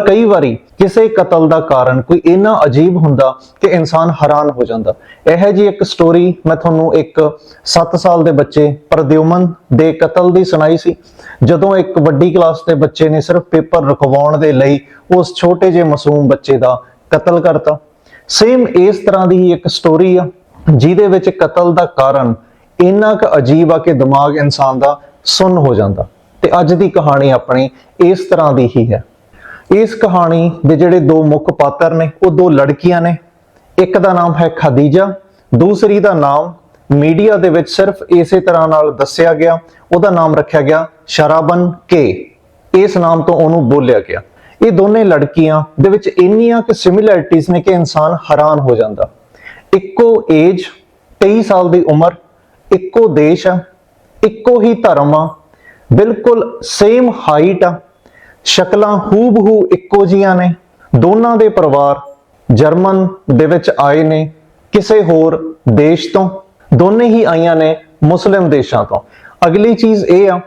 ਕਈ ਵਾਰੀ ਕਿਸੇ ਕਤਲ ਦਾ ਕਾਰਨ ਕੋਈ ਇੰਨਾ ਅਜੀਬ ਹੁੰਦਾ ਕਿ ਇਨਸਾਨ ਹੈਰਾਨ ਹੋ ਜਾਂਦਾ। ਇਹ ਜੀ ਇੱਕ ਸਟੋਰੀ ਮੈਂ ਤੁਹਾਨੂੰ ਇੱਕ 7 ਸਾਲ ਦੇ ਬੱਚੇ ਪ੍ਰਦਿਉਮਨ ਦੇ ਕਤਲ ਦੀ ਸੁਣਾਈ ਸੀ। ਜਦੋਂ ਇੱਕ ਵੱਡੀ ਕਲਾਸ ਦੇ ਬੱਚੇ ਨੇ ਸਿਰਫ ਪੇਪਰ ਰਖਵਾਉਣ ਦੇ ਲਈ ਉਸ ਛੋਟੇ ਜਿਹੇ ਮਾਸੂਮ ਬੱਚੇ ਦਾ ਕਤਲ ਕਰਤਾ। ਸੇਮ ਇਸ ਤਰ੍ਹਾਂ ਦੀ ਹੀ ਇੱਕ ਸਟੋਰੀ ਆ, ਜਿਹਦੇ ਵਿੱਚ ਕਤਲ ਦਾ ਕਾਰਨ ਇੰਨਾ ਕੁ ਅਜੀਬ ਆ ਕਿ ਦਿਮਾਗ ਇਨਸਾਨ ਦਾ ਸੁੰਨ ਹੋ ਜਾਂਦਾ। ਤੇ ਅੱਜ ਦੀ ਕਹਾਣੀ ਆਪਣੀ ਇਸ ਤਰ੍ਹਾਂ ਦੀ ਹੀ ਹੈ। ਇਸ ਕਹਾਣੀ ਦੇ ਜਿਹੜੇ ਦੋ ਮੁੱਖ ਪਾਤਰ ਨੇ, ਉਹ ਦੋ ਲੜਕੀਆਂ ਨੇ। ਇੱਕ ਦਾ ਨਾਮ ਹੈ ਖਦੀਜਾ, ਦੂਸਰੀ ਦਾ ਨਾਮ ਮੀਡੀਆ ਦੇ ਵਿੱਚ ਸਿਰਫ ਇਸੇ ਤਰ੍ਹਾਂ ਨਾਲ ਦੱਸਿਆ ਗਿਆ। ਉਹਦਾ ਨਾਮ ਰੱਖਿਆ ਗਿਆ ਸ਼ਰਾਬਨ ਕੇ। ਇਸ ਨਾਮ ਤੋਂ ਉਹਨੂੰ ਬੋਲਿਆ ਗਿਆ। ਇਹ ਦੋਨੇ ਲੜਕੀਆਂ ਦੇ ਵਿੱਚ ਇੰਨੀਆਂ ਕਿ ਸਿਮਿਲੈਰਿਟੀਆਂ ਨੇ ਕਿ ਇਨਸਾਨ ਹੈਰਾਨ ਹੋ ਜਾਂਦਾ। ਇੱਕੋ ਏਜ 23 ਸਾਲ ਦੀ ਉਮਰ, ਇੱਕੋ ਦੇਸ਼ ਆ, ਇੱਕੋ ਹੀ ਧਰਮ ਆ, ਬਿਲਕੁਲ ਸੇਮ ਹਾਈਟ ਆ ਸ਼ਕਲਾਂ ਹੂਬਹੂ ਇੱਕੋ ਜੀਆਂ ਨੇ। ਦੋਨਾਂ ਦੇ ਪਰਿਵਾਰ ਜਰਮਨ ਦੇ ਵਿੱਚ ਆਏ ਨੇ ਕਿਸੇ ਹੋਰ ਦੇਸ਼ ਤੋਂ। ਦੋਨੇ ਹੀ ਆਈਆਂ ਨੇ ਮੁਸਲਿਮ ਦੇਸ਼ਾਂ ਤੋਂ। ਅਗਲੀ ਚੀਜ਼ ਇਹ ਆ,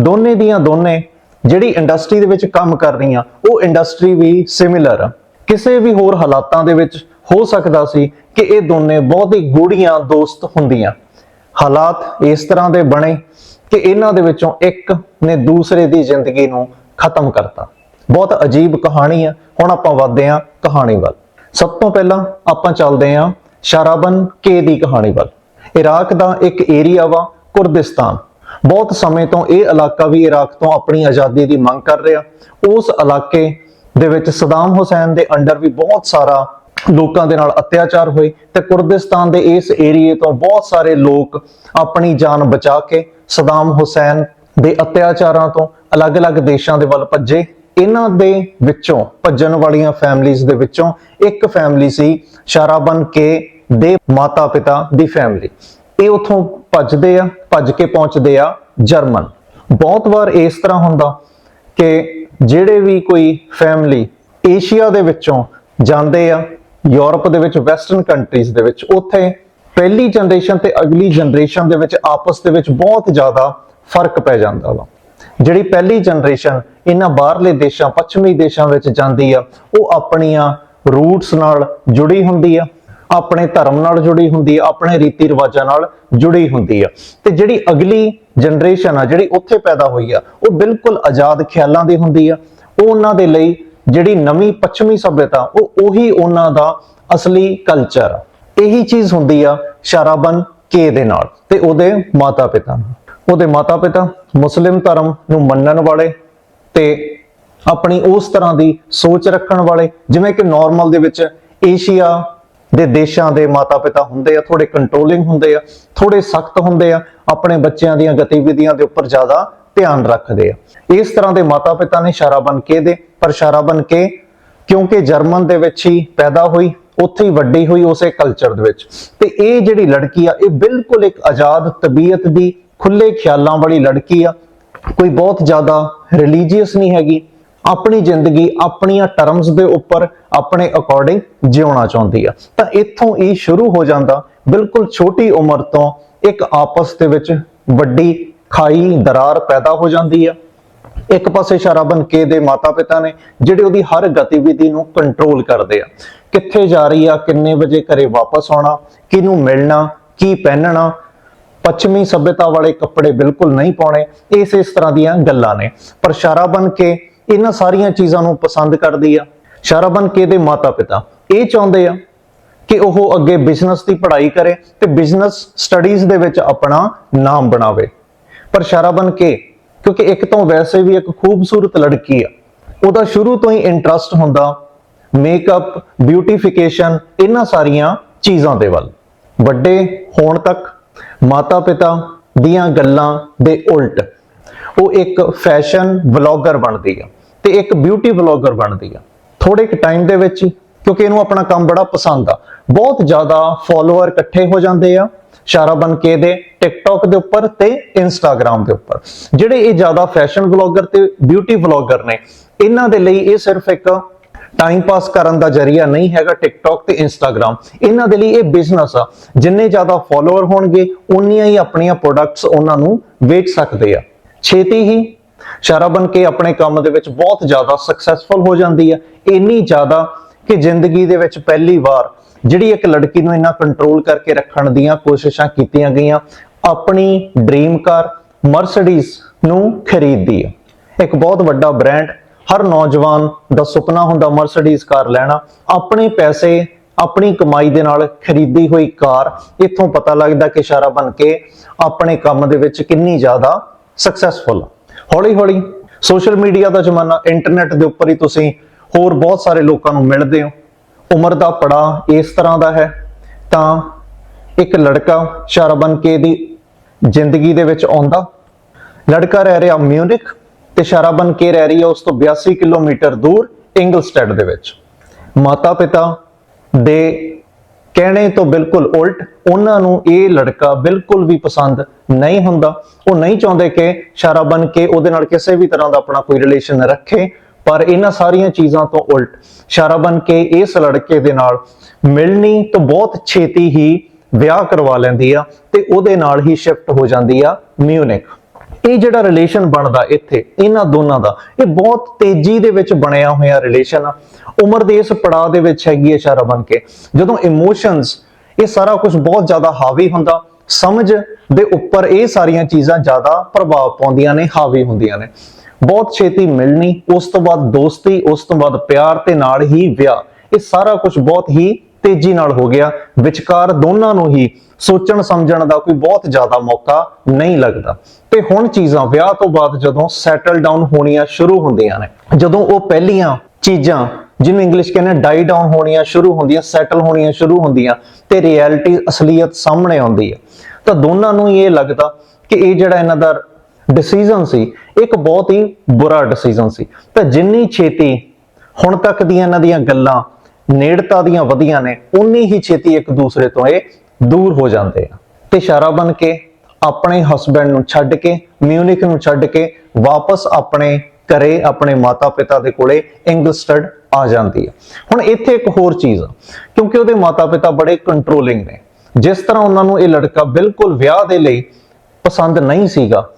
ਦੋਨੇ ਦੀਆਂ ਦੋਨੇ ਜਿਹੜੀ ਇੰਡਸਟਰੀ ਦੇ ਵਿੱਚ ਕੰਮ ਕਰ ਰਹੀਆਂ, ਉਹ ਇੰਡਸਟਰੀ ਵੀ ਸਿਮਿਲਰ ਆ। ਕਿਸੇ ਵੀ ਹੋਰ ਹਾਲਾਤਾਂ ਦੇ ਵਿੱਚ ਹੋ ਸਕਦਾ ਸੀ ਕਿ ਇਹ ਦੋਨੇ ਬਹੁਤ ਹੀ ਗੂੜੀਆਂ ਦੋਸਤ ਹੁੰਦੀਆਂ। ਹਾਲਾਤ ਇਸ ਤਰ੍ਹਾਂ ਦੇ ਬਣੇ ਕਿ ਇਹਨਾਂ ਦੇ ਵਿੱਚੋਂ ਇੱਕ ਨੇ ਦੂਸਰੇ ਦੀ ਜ਼ਿੰਦਗੀ ਨੂੰ ਖਤਮ ਕਰਤਾ। ਬਹੁਤ ਅਜੀਬ ਕਹਾਣੀ ਹੈ ਹੁਣ ਆਪਾਂ ਵਧਦੇ ਹਾਂ ਕਹਾਣੀ ਵੱਲ। ਸਭ ਤੋਂ ਪਹਿਲਾਂ ਆਪਾਂ ਚੱਲਦੇ ਹਾਂ ਸ਼ਰਾਬਨ ਕੇ ਦੀ ਕਹਾਣੀ ਵੱਲ। ਇਰਾਕ ਦਾ ਇੱਕ ਏਰੀਆ ਵਾ, ਕੁਰਦਿਸਤਾਨ। ਬਹੁਤ ਸਮੇਂ ਤੋਂ ਇਹ ਇਲਾਕਾ ਵੀ ਇਰਾਕ ਤੋਂ ਆਪਣੀ ਆਜ਼ਾਦੀ ਦੀ ਮੰਗ ਕਰ ਰਿਹਾ। ਉਸ ਇਲਾਕੇ ਦੇ ਵਿੱਚ ਸਦਾਮ ਹੁਸੈਨ ਦੇ ਅੰਡਰ ਵੀ ਬਹੁਤ ਸਾਰਾ ਲੋਕਾਂ ਦੇ ਨਾਲ ਅਤਿਆਚਾਰ ਹੋਏ ਤੇ ਕੁਰਦਿਸਤਾਨ ਦੇ ਇਸ ਏਰੀਏ ਤੋਂ ਬਹੁਤ ਸਾਰੇ ਲੋਕ ਆਪਣੀ ਜਾਨ ਬਚਾ ਕੇ ਸਦਾਮ ਹੁਸੈਨ ਦੇ ਅਤਿਆਚਾਰਾਂ ਤੋਂ ਅਲੱਗ-ਅਲੱਗ ਦੇਸ਼ਾਂ ਦੇ ਵੱਲ ਭੱਜੇ। ਇਹਨਾਂ ਦੇ ਵਿੱਚੋਂ ਭੱਜਣ ਵਾਲੀਆਂ ਫੈਮਲੀਆਂ ਦੇ ਵਿੱਚੋਂ ਇੱਕ ਫੈਮਿਲੀ ਸੀ ਸ਼ਰਾਬਨ ਕੇ ਦੇ ਮਾਤਾ-ਪਿਤਾ ਦੀ ਫੈਮਿਲੀ ਇਹ ਉਥੋਂ ਭੱਜਦੇ ਆ, ਭੱਜ ਕੇ ਪਹੁੰਚਦੇ ਆ ਜਰਮਨ। ਬਹੁਤ ਵਾਰ ਇਸ ਤਰ੍ਹਾਂ ਹੁੰਦਾ ਕਿ ਜਿਹੜੇ ਵੀ ਕੋਈ ਫੈਮਿਲੀ ਏਸ਼ੀਆ ਦੇ ਵਿੱਚੋਂ ਜਾਂਦੇ ਆ, ਯੂਰਪ ਦੇ ਵਿੱਚ ਵੈਸਟਰਨ ਕੰਟਰੀਜ਼ ਦੇ ਵਿੱਚ, ਉੱਥੇ ਪਹਿਲੀ ਜਨਰੇਸ਼ਨ ਤੇ ਅਗਲੀ ਜਨਰੇਸ਼ਨ ਦੇ ਵਿੱਚ, ਆਪਸ ਦੇ ਵਿੱਚ ਬਹੁਤ ਜ਼ਿਆਦਾ ਫ਼ਰਕ ਪੈ ਜਾਂਦਾ ਵਾ। ਜਿਹੜੀ ਪਹਿਲੀ ਜਨਰੇਸ਼ਨ ਇਹਨਾਂ ਬਾਹਰਲੇ ਦੇਸ਼ਾਂ, ਪੱਛਮੀ ਦੇਸ਼ਾਂ ਵਿੱਚ ਜਾਂਦੀ ਆ, ਉਹ ਆਪਣੀਆਂ ਰੂਟਸ ਨਾਲ ਜੁੜੀ ਹੁੰਦੀ ਆ, ਆਪਣੇ ਧਰਮ ਨਾਲ ਜੁੜੀ ਹੁੰਦੀ ਆ, ਆਪਣੇ ਰੀਤੀ ਰਿਵਾਜਾਂ ਨਾਲ ਜੁੜੀ ਹੁੰਦੀ ਆ। ਤੇ ਜਿਹੜੀ ਅਗਲੀ ਜਨਰੇਸ਼ਨ ਆ, ਜਿਹੜੀ ਉੱਥੇ ਪੈਦਾ ਹੋਈ ਆ, ਉਹ ਬਿਲਕੁਲ ਆਜ਼ਾਦ ਖਿਆਲਾਂ ਦੀ ਹੁੰਦੀ ਆ। ਉਹ ਉਹਨਾਂ ਦੇ ਲਈ ਜਿਹੜੀ ਨਵੀਂ, ਪੱਛਮੀ ਸਭਿਅਤਾ, ਉਹ ਉਹੀ ਉਹਨਾਂ ਦਾ ਅਸਲੀ ਕਲਚਰ ਆ। ਇਹੀ ਚੀਜ਼ ਹੁੰਦੀ ਆ ਸ਼ਰਾਬਨ ਕੇ ਦੇ ਨਾਲ ਤੇ ਉਹਦੇ ਮਾਤਾ ਪਿਤਾ ਨਾਲ। ਉਹਦੇ ਮਾਤਾ ਪਿਤਾ ਮੁਸਲਿਮ ਧਰਮ ਨੂੰ ਮੰਨਣ ਵਾਲੇ ਤੇ ਆਪਣੀ ਉਸ ਤਰ੍ਹਾਂ ਦੀ ਸੋਚ ਰੱਖਣ ਵਾਲੇ, ਜਿਵੇਂ ਕਿ ਨਾਰਮਲ ਦੇ ਵਿੱਚ ਏਸ਼ੀਆ ਦੇ ਦੇਸ਼ਾਂ ਦੇ ਮਾਤਾ ਪਿਤਾ ਹੁੰਦੇ ਆ ਥੋੜੇ ਕੰਟਰੋਲਿੰਗ ਹੁੰਦੇ ਆ ਥੋੜੇ ਸਖਤ ਹੁੰਦੇ ਆ, ਆਪਣੇ ਬੱਚਿਆਂ ਦੀਆਂ ਗਤੀਵਿਧੀਆਂ ਦੇ ਉੱਪਰ ਜ਼ਿਆਦਾ ਧਿਆਨ ਰੱਖਦੇ ਆ। ਇਸ ਤਰ੍ਹਾਂ ਦੇ ਮਾਤਾ ਪਿਤਾ ਨੇ ਸ਼ਰਾਬਨ ਕੇ ਦੇ, ਪਰ ਸ਼ਰਾਬਨ ਕੇ ਕਿਉਂਕਿ ਜਰਮਨ ਦੇ ਵਿੱਚ ਹੀ ਪੈਦਾ ਹੋਈ, ਉੱਥੇ ਹੀ ਵੱਡੀ ਹੋਈ ਉਸੇ ਕਲਚਰ ਦੇ ਵਿੱਚ। ਤੇ ਇਹ ਜਿਹੜੀ ਲੜਕੀ ਆ, ਇਹ ਬਿਲਕੁਲ ਇੱਕ ਆਜ਼ਾਦ ਤਬੀਅਤ ਦੀ ਖੁੱਲੇ ਖਿਆਲਾਂ ਵਾਲੀ ਲੜਕੀ ਆ। ਕੋਈ ਬਹੁਤ ਜ਼ਿਆਦਾ ਰਿਲੀਜੀਅਸ ਨਹੀਂ ਹੈਗੀ। ਆਪਣੀ ਜ਼ਿੰਦਗੀ, ਆਪਣੀਆਂ ਟਰਮਸ ਦੇ ਉੱਪਰ ਆਪਣੇ ਅਕੋਰਡਿੰਗ ਜਿਉਣਾ ਚਾਹੁੰਦੀ ਆ। ਤਾਂ ਇੱਥੋਂ ਇਹ ਸ਼ੁਰੂ ਹੋ ਜਾਂਦਾ। ਬਿਲਕੁਲ ਛੋਟੀ ਉਮਰ ਤੋਂ ਇੱਕ ਆਪਸ ਦੇ ਵਿੱਚ ਵੱਡੀ ਖਾਈ, ਦਰਾਰ ਪੈਦਾ ਹੋ ਜਾਂਦੀ ਆ। ਇੱਕ ਪਾਸੇ ਸ਼ਰਾਬਨ ਕੇ ਦੇ ਮਾਤਾ-ਪਿਤਾ ਨੇ, ਜਿਹੜੇ ਉਹਦੀ ਹਰ ਗਤੀਵਿਧੀ ਨੂੰ ਕੰਟਰੋਲ ਕਰਦੇ ਆ। ਕਿੱਥੇ ਜਾ ਰਹੀ ਆ, ਕਿੰਨੇ ਵਜੇ ਘਰੇ ਵਾਪਸ ਆਉਣਾ, ਕਿਹਨੂੰ ਮਿਲਣਾ, ਕੀ ਪਹਿਨਣਾ ਪੱਛਮੀ ਸਭਿਅਤਾ ਵਾਲੇ ਕੱਪੜੇ ਬਿਲਕੁਲ ਨਹੀਂ ਪਾਉਣੇ, ਇਸ ਇਸ ਤਰ੍ਹਾਂ ਦੀਆਂ ਗੱਲਾਂ ਨੇ। ਪਰ ਸ਼ਰਾਬਨ ਕੇ ਇਹਨਾਂ ਸਾਰੀਆਂ ਚੀਜ਼ਾਂ ਨੂੰ ਪਸੰਦ ਕਰਦੀ ਆ। ਸ਼ਰਾਬਨ ਕੇ ਦੇ ਮਾਤਾ-ਪਿਤਾ ਇਹ ਚਾਹੁੰਦੇ ਆ ਕਿ ਉਹ ਅੱਗੇ ਬਿਜ਼ਨਸ ਦੀ ਪੜ੍ਹਾਈ ਕਰੇ ਤੇ ਬਿਜ਼ਨਸ ਸਟੱਡੀਜ਼ ਦੇ ਵਿੱਚ ਆਪਣਾ ਨਾਮ ਬਣਾਵੇ। ਪਰ ਸ਼ਰਾਬਨ ਕੇ, ਕਿਉਂਕਿ ਇੱਕ ਤੋਂ ਵੈਸੇ ਵੀ ਇੱਕ ਖੂਬਸੂਰਤ ਲੜਕੀ ਆ, ਉਹਦਾ ਸ਼ੁਰੂ ਤੋਂ ਹੀ ਇੰਟਰਸਟ ਹੁੰਦਾ ਮੇਕਅਪ ਬਿਊਟੀਫਿਕੇਸ਼ਨ ਇਹਨਾਂ ਸਾਰੀਆਂ ਚੀਜ਼ਾਂ ਦੇ ਵੱਲ। ਵੱਡੇ ਹੋਣ ਤੱਕ ਮਾਤਾ-ਪਿਤਾ ਦੀਆਂ ਗੱਲਾਂ ਦੇ ਉਲਟ। ਉਹ ਇੱਕ ਫੈਸ਼ਨ ਵਲੌਗਰ ਬਣਦੀ ਆ ਤੇ ਇੱਕ ਬਿਊਟੀ ਵਲੌਗਰ ਬਣਦੀ ਆ। ਥੋੜੇ ਕੁ ਟਾਈਮ ਦੇ ਵਿੱਚ ਕਿਉਂਕਿ ਇਹਨੂੰ ਆਪਣਾ ਕੰਮ ਬੜਾ ਪਸੰਦ ਆ। ਬਹੁਤ ਜ਼ਿਆਦਾ ਫਾਲੋਅਰ ਇਕੱਠੇ ਹੋ ਜਾਂਦੇ ਆ ਸ਼ਾਰਾ ਬਨ ਕੇ ਦੇ ਟਿਕਟੌਕ ਦੇ ਉੱਪਰ ਤੇ ਇੰਸਟਾਗ੍ਰam ਦੇ ਉੱਪਰ। ਜਿਹੜੇ ਇਹ ਜ਼ਿਆਦਾ ਫੈਸ਼ਨ ਵਲੌਗਰ ਤੇ ਬਿਊਟੀ ਵਲੌਗਰ ਨੇ, ਇਹਨਾਂ ਦੇ ਲਈ ਇਹ ਸਿਰਫ ਇੱਕ ਟਾਈਮ ਪਾਸ ਕਰਨ ਦਾ ਜਰੀਆ ਨਹੀਂ ਹੈਗਾ ਟਿਕਟੌਕ ਤੇ ਇੰਸਟਾਗ੍ਰam ਇਹਨਾਂ ਦੇ ਲਈ ਇਹ ਬਿਜ਼ਨਸ ਆ। ਜਿੰਨੇ ਜ਼ਿਆਦਾ ਫਾਲੋਅਰ ਹੋਣਗੇ, ਉਨੀਆਂ ਹੀ ਆਪਣੀਆਂ ਪ੍ਰੋਡਕਟਸ ਉਹਨਾਂ ਨੂੰ ਵੇਚ ਸਕਦੇ ਆ। ਛੇਤੀ ਹੀ ਇਸ਼ਾਰਾ ਬਣ ਕੇ ਆਪਣੇ ਕੰਮ ਦੇ ਵਿੱਚ ਬਹੁਤ ਜ਼ਿਆਦਾ ਸਕਸੈਸਫੁਲ ਹੋ ਜਾਂਦੀ ਆ। ਇੰਨੀ ਜ਼ਿਆਦਾ ਕਿ ਜ਼ਿੰਦਗੀ ਦੇ ਵਿੱਚ ਪਹਿਲੀ ਵਾਰ ਜਿਹੜੀ ਇੱਕ ਲੜਕੀ ਨੂੰ ਇੰਨਾ ਕੰਟਰੋਲ ਕਰਕੇ ਰੱਖਣ ਦੀਆਂ ਕੋਸ਼ਿਸ਼ਾਂ ਕੀਤੀਆਂ ਗਈਆਂ, ਆਪਣੀ ਡ੍ਰੀਮ ਕਾਰ ਮਰਸੀਡੀਜ਼ ਨੂੰ ਖਰੀਦਦੀ ਹੈ ਇੱਕ ਬਹੁਤ ਵੱਡਾ ਬ੍ਰਾਂਡ ਹਰ ਨੌਜਵਾਨ ਦਾ ਸੁਪਨਾ ਹੁੰਦਾ ਮਰਸੀਡੀਜ਼ ਕਾਰ ਲੈਣਾ। ਆਪਣੇ ਪੈਸੇ, ਆਪਣੀ ਕਮਾਈ ਦੇ ਨਾਲ ਖਰੀਦੀ ਹੋਈ ਕਾਰ, ਇੱਥੋਂ ਪਤਾ ਲੱਗਦਾ ਕਿ ਇਸ਼ਾਰਾ ਬਣ ਕੇ ਆਪਣੇ ਕੰਮ ਦੇ ਵਿੱਚ ਕਿੰਨੀ ਜ਼ਿਆਦਾ ਸਕਸੈਸਫੁਲ ਹੌਲੀ ਹੌਲੀ ਸੋਸ਼ਲ ਮੀਡੀਆ ਦਾ ਜ਼ਮਾਨਾ ਇੰਟਰਨੈਟ ਦੇ ਉੱਪਰ ਹੀ ਤੁਸੀਂ ਹੋਰ ਬਹੁਤ ਸਾਰੇ ਲੋਕਾਂ ਨੂੰ ਮਿਲਦੇ ਹੋ। ਉਮਰ ਦਾ ਪੜਾ ਇਸ ਤਰ੍ਹਾਂ ਦਾ ਹੈ, ਤਾਂ ਇੱਕ ਲੜਕਾ ਇਸ਼ਾਰਾ ਕੇ ਦੀ ਜ਼ਿੰਦਗੀ ਦੇ ਵਿੱਚ ਆਉਂਦਾ। ਲੜਕਾ ਰਹਿ ਰਿਹਾ ਮਿਊਨਿਕ ਤੇ ਇਸ਼ਾਰਾ ਬਣ ਕੇ ਰਹਿ ਰਹੀ ਹੈ ਉਸ ਤੋਂ 82 ਕਿਲੋਮੀਟਰ ਦੂਰ ਇੰਗਲਸਟੈਡ ਦੇ ਵਿੱਚ। ਮਾਤਾ ਪਿਤਾ ਦੇ ਕਹਿਣੇ ਤੋਂ ਬਿਲਕੁਲ ਉਲਟ ਉਹਨਾਂ ਨੂੰ ਇਹ ਲੜਕਾ ਬਿਲਕੁਲ ਵੀ ਪਸੰਦ ਨਹੀਂ ਹੁੰਦਾ। ਉਹ ਨਹੀਂ ਚਾਹੁੰਦੇ ਕਿ ਇਸ਼ਾਰਾ ਬਣ ਕੇ ਉਹਦੇ ਨਾਲ ਕਿਸੇ ਵੀ ਤਰ੍ਹਾਂ ਦਾ ਆਪਣਾ ਕੋਈ ਰਿਲੇਸ਼ਨ ਰੱਖੇ, ਪਰ ਇਹਨਾਂ ਸਾਰੀਆਂ ਚੀਜ਼ਾਂ ਤੋਂ ਉਲਟ ਇਸ਼ਾਰਾ ਬਣ ਕੇ ਇਸ ਲੜਕੇ ਦੇ ਨਾਲ ਮਿਲਣੀ ਤੋਂ ਬਹੁਤ ਛੇਤੀ ਹੀ ਵਿਆਹ ਕਰਵਾ ਲੈਂਦੀ ਆ ਤੇ ਉਹਦੇ ਨਾਲ ਹੀ ਸ਼ਿਫਟ ਹੋ ਜਾਂਦੀ ਆ ਮਿਊਨਿਕ ਇਹ ਜਿਹੜਾ ਰਿਲੇਸ਼ਨ ਬਣਦਾ ਇੱਥੇ, ਇਹਨਾਂ ਦੋਨਾਂ ਦਾ, ਇਹ ਬਹੁਤ ਤੇਜ਼ੀ ਦੇ ਵਿੱਚ ਬਣਿਆ ਹੋਇਆ ਰਿਲੇਸ਼ਨ ਆ। ਉਮਰ ਦੇ ਇਸ ਪੜਾਅ ਦੇ ਵਿੱਚ ਹੈਗੀ ਹੈ ਇਸ਼ਾਰਾ ਬਣ ਕੇ। ਜਦੋਂ ਇਮੋਸ਼ਨਸ ਇਹ ਸਾਰਾ ਕੁਝ ਬਹੁਤ ਜ਼ਿਆਦਾ ਹਾਵੀ ਹੁੰਦਾ। ਸਮਝ ਦੇ ਉੱਪਰ ਇਹ ਸਾਰੀਆਂ ਚੀਜ਼ਾਂ ਜ਼ਿਆਦਾ ਪ੍ਰਭਾਵ ਪਾਉਂਦੀਆਂ ਨੇ, ਹਾਵੀ ਹੁੰਦੀਆਂ ਨੇ। ਬਹੁਤ ਛੇਤੀ ਮਿਲਣੀ, ਉਸ ਤੋਂ ਬਾਅਦ ਦੋਸਤੀ, ਉਸ ਤੋਂ ਬਾਅਦ ਪਿਆਰ ਤੇ ਨਾਲ ਹੀ ਵਿਆਹ। ਇਹ ਸਾਰਾ ਕੁਝ ਬਹੁਤ ਹੀ ਤੇਜ਼ੀ ਨਾਲ ਹੋ ਗਿਆ। ਵਿਚਕਾਰ ਦੋਨਾਂ ਨੂੰ ਹੀ ਸੋਚਣ ਸਮਝਣ ਦਾ ਕੋਈ ਬਹੁਤ ਜ਼ਿਆਦਾ ਮੌਕਾ ਨਹੀਂ ਲੱਗਦਾ। ਤੇ ਹੁਣ ਚੀਜ਼ਾਂ ਵਿਆਹ ਤੋਂ ਬਾਅਦ ਜਦੋਂ ਸੈਟਲ ਡਾਊਨ ਹੋਣੀਆਂ ਸ਼ੁਰੂ ਹੁੰਦੀਆਂ ਨੇ, ਜਦੋਂ ਉਹ ਪਹਿਲੀਆਂ ਚੀਜ਼ਾਂ, ਜਿਹਨੂੰ ਇੰਗਲਿਸ਼ ਕਹਿੰਦੇ ਡਾਈ ਡਾਊਨ ਹੋਣੀਆਂ ਸ਼ੁਰੂ ਹੁੰਦੀਆਂ ਸੈਟਲ ਹੋਣੀਆਂ ਸ਼ੁਰੂ ਹੁੰਦੀਆਂ ਤੇ ਰਿਐਲਿਟੀ ਅਸਲੀਅਤ ਸਾਹਮਣੇ ਆਉਂਦੀ ਹੈ। ਤਾਂ ਦੋਨਾਂ ਨੂੰ ਇਹ ਲੱਗਦਾ ਕਿ ਇਹ ਜਿਹੜਾ ਇਹਨਾਂ ਦਾ ਡਿਸੀਜਨ ਸੀ, ਇੱਕ ਬਹੁਤ ਹੀ ਬੁਰਾ ਡਿਸੀਜਨ ਸੀ। ਤਾਂ ਜਿੰਨੀ ਛੇਤੀ ਹੁਣ ਤੱਕ ਦੀਆਂ ਇਹਨਾਂ ਦੀਆਂ ਗੱਲਾਂ ਨੇੜਤਾ ਦੀਆਂ ਵਧੀਆਂ ਨੇ ਉਨੀ ਹੀ ਛੇਤੀ ਇੱਕ ਦੂਸਰੇ ਤੋਂ ਇਹ ਦੂਰ ਹੋ ਜਾਂਦੇ ਆ। ਤੇ ਇਸ਼ਾਰਾ ਬਣ ਕੇ, ਆਪਣੇ ਹਸਬੰਡ ਨੂੰ ਛੱਡ ਕੇ ਮਿਊਨਿਕ ਨੂੰ ਛੱਡ ਕੇ ਵਾਪਸ ਆਪਣੇ ਘਰੇ, ਆਪਣੇ ਮਾਤਾ-ਪਿਤਾ ਦੇ ਕੋਲੇ ਇੰਗਲਸਟਡ ਆ ਜਾਂਦੀ ਹੈ ਹੁਣ ਇੱਥੇ ਇੱਕ ਹੋਰ ਚੀਜ਼ ਆ, ਕਿਉਂਕਿ ਉਹਦੇ ਮਾਤਾ-ਪਿਤਾ ਬੜੇ ਕੰਟਰੋਲਿੰਗ ਨੇ। ਜਿਸ ਤਰ੍ਹਾਂ ਉਹਨਾਂ ਨੂੰ ਇਹ ਲੜਕਾ ਬਿਲਕੁਲ ਵਿਆਹ ਦੇ ਲਈ ਪਸੰਦ ਨਹੀਂ ਸੀਗਾ,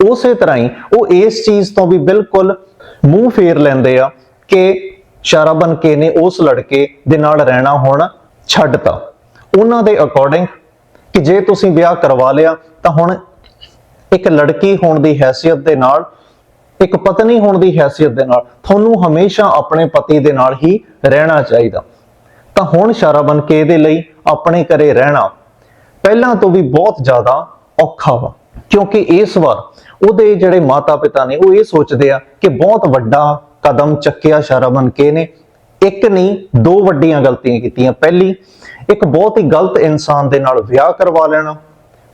ਉਸੇ ਤਰ੍ਹਾਂ ਹੀ ਉਹ ਇਸ ਚੀਜ਼ ਤੋਂ ਵੀ ਬਿਲਕੁਲ ਮੂੰਹ ਫੇਰ ਲੈਂਦੇ ਆ ਕਿ ਸ਼ਰਾਬਨ ਕੇ ਨੇ ਉਸ ਲੜਕੇ ਦੇ ਨਾਲ ਰਹਿਣਾ ਹੁਣ ਛੱਡਤਾ। ਉਹਨਾਂ ਦੇ ਅਕੋਰਡਿੰਗ ਕਿ ਜੇ ਤੁਸੀਂ ਵਿਆਹ ਕਰਵਾ ਲਿਆ, ਤਾਂ ਹੁਣ ਇੱਕ ਲੜਕੀ ਹੋਣ ਦੀ ਹੈਸੀਅਤ ਦੇ ਨਾਲ, ਇੱਕ ਪਤਨੀ ਹੋਣ ਦੀ ਹੈਸੀਅਤ ਦੇ ਨਾਲ, ਤੁਹਾਨੂੰ ਹਮੇਸ਼ਾ ਆਪਣੇ ਪਤੀ ਦੇ ਨਾਲ ਹੀ ਰਹਿਣਾ ਚਾਹੀਦਾ। ਤਾਂ ਹੁਣ ਇਸ਼ਾਰਾ ਬਣ ਕੇ ਇਹਦੇ ਲਈ ਆਪਣੇ ਘਰੇ ਰਹਿਣਾ ਪਹਿਲਾਂ ਤੋਂ ਵੀ ਬਹੁਤ ਜ਼ਿਆਦਾ ਔਖਾ ਵਾ। ਕਿਉਂਕਿ ਇਸ ਵਾਰ ਉਹਦੇ ਜਿਹੜੇ ਮਾਤਾ-ਪਿਤਾ ਨੇ, ਉਹ ਇਹ ਸੋਚਦੇ ਆ ਕਿ ਬਹੁਤ ਵੱਡਾ ਕਦਮ ਚੱਕਿਆ ਇਸ਼ਾਰਾ ਕੇ ਨੇ। ਇੱਕ ਨਹੀਂ, ਦੋ ਵੱਡੀਆਂ ਗਲਤੀਆਂ ਕੀਤੀਆਂ। ਪਹਿਲੀ ਇੱਕ ਬਹੁਤ ਹੀ ਗਲਤ ਇਨਸਾਨ ਦੇ ਨਾਲ ਵਿਆਹ ਕਰਵਾ ਲੈਣਾ।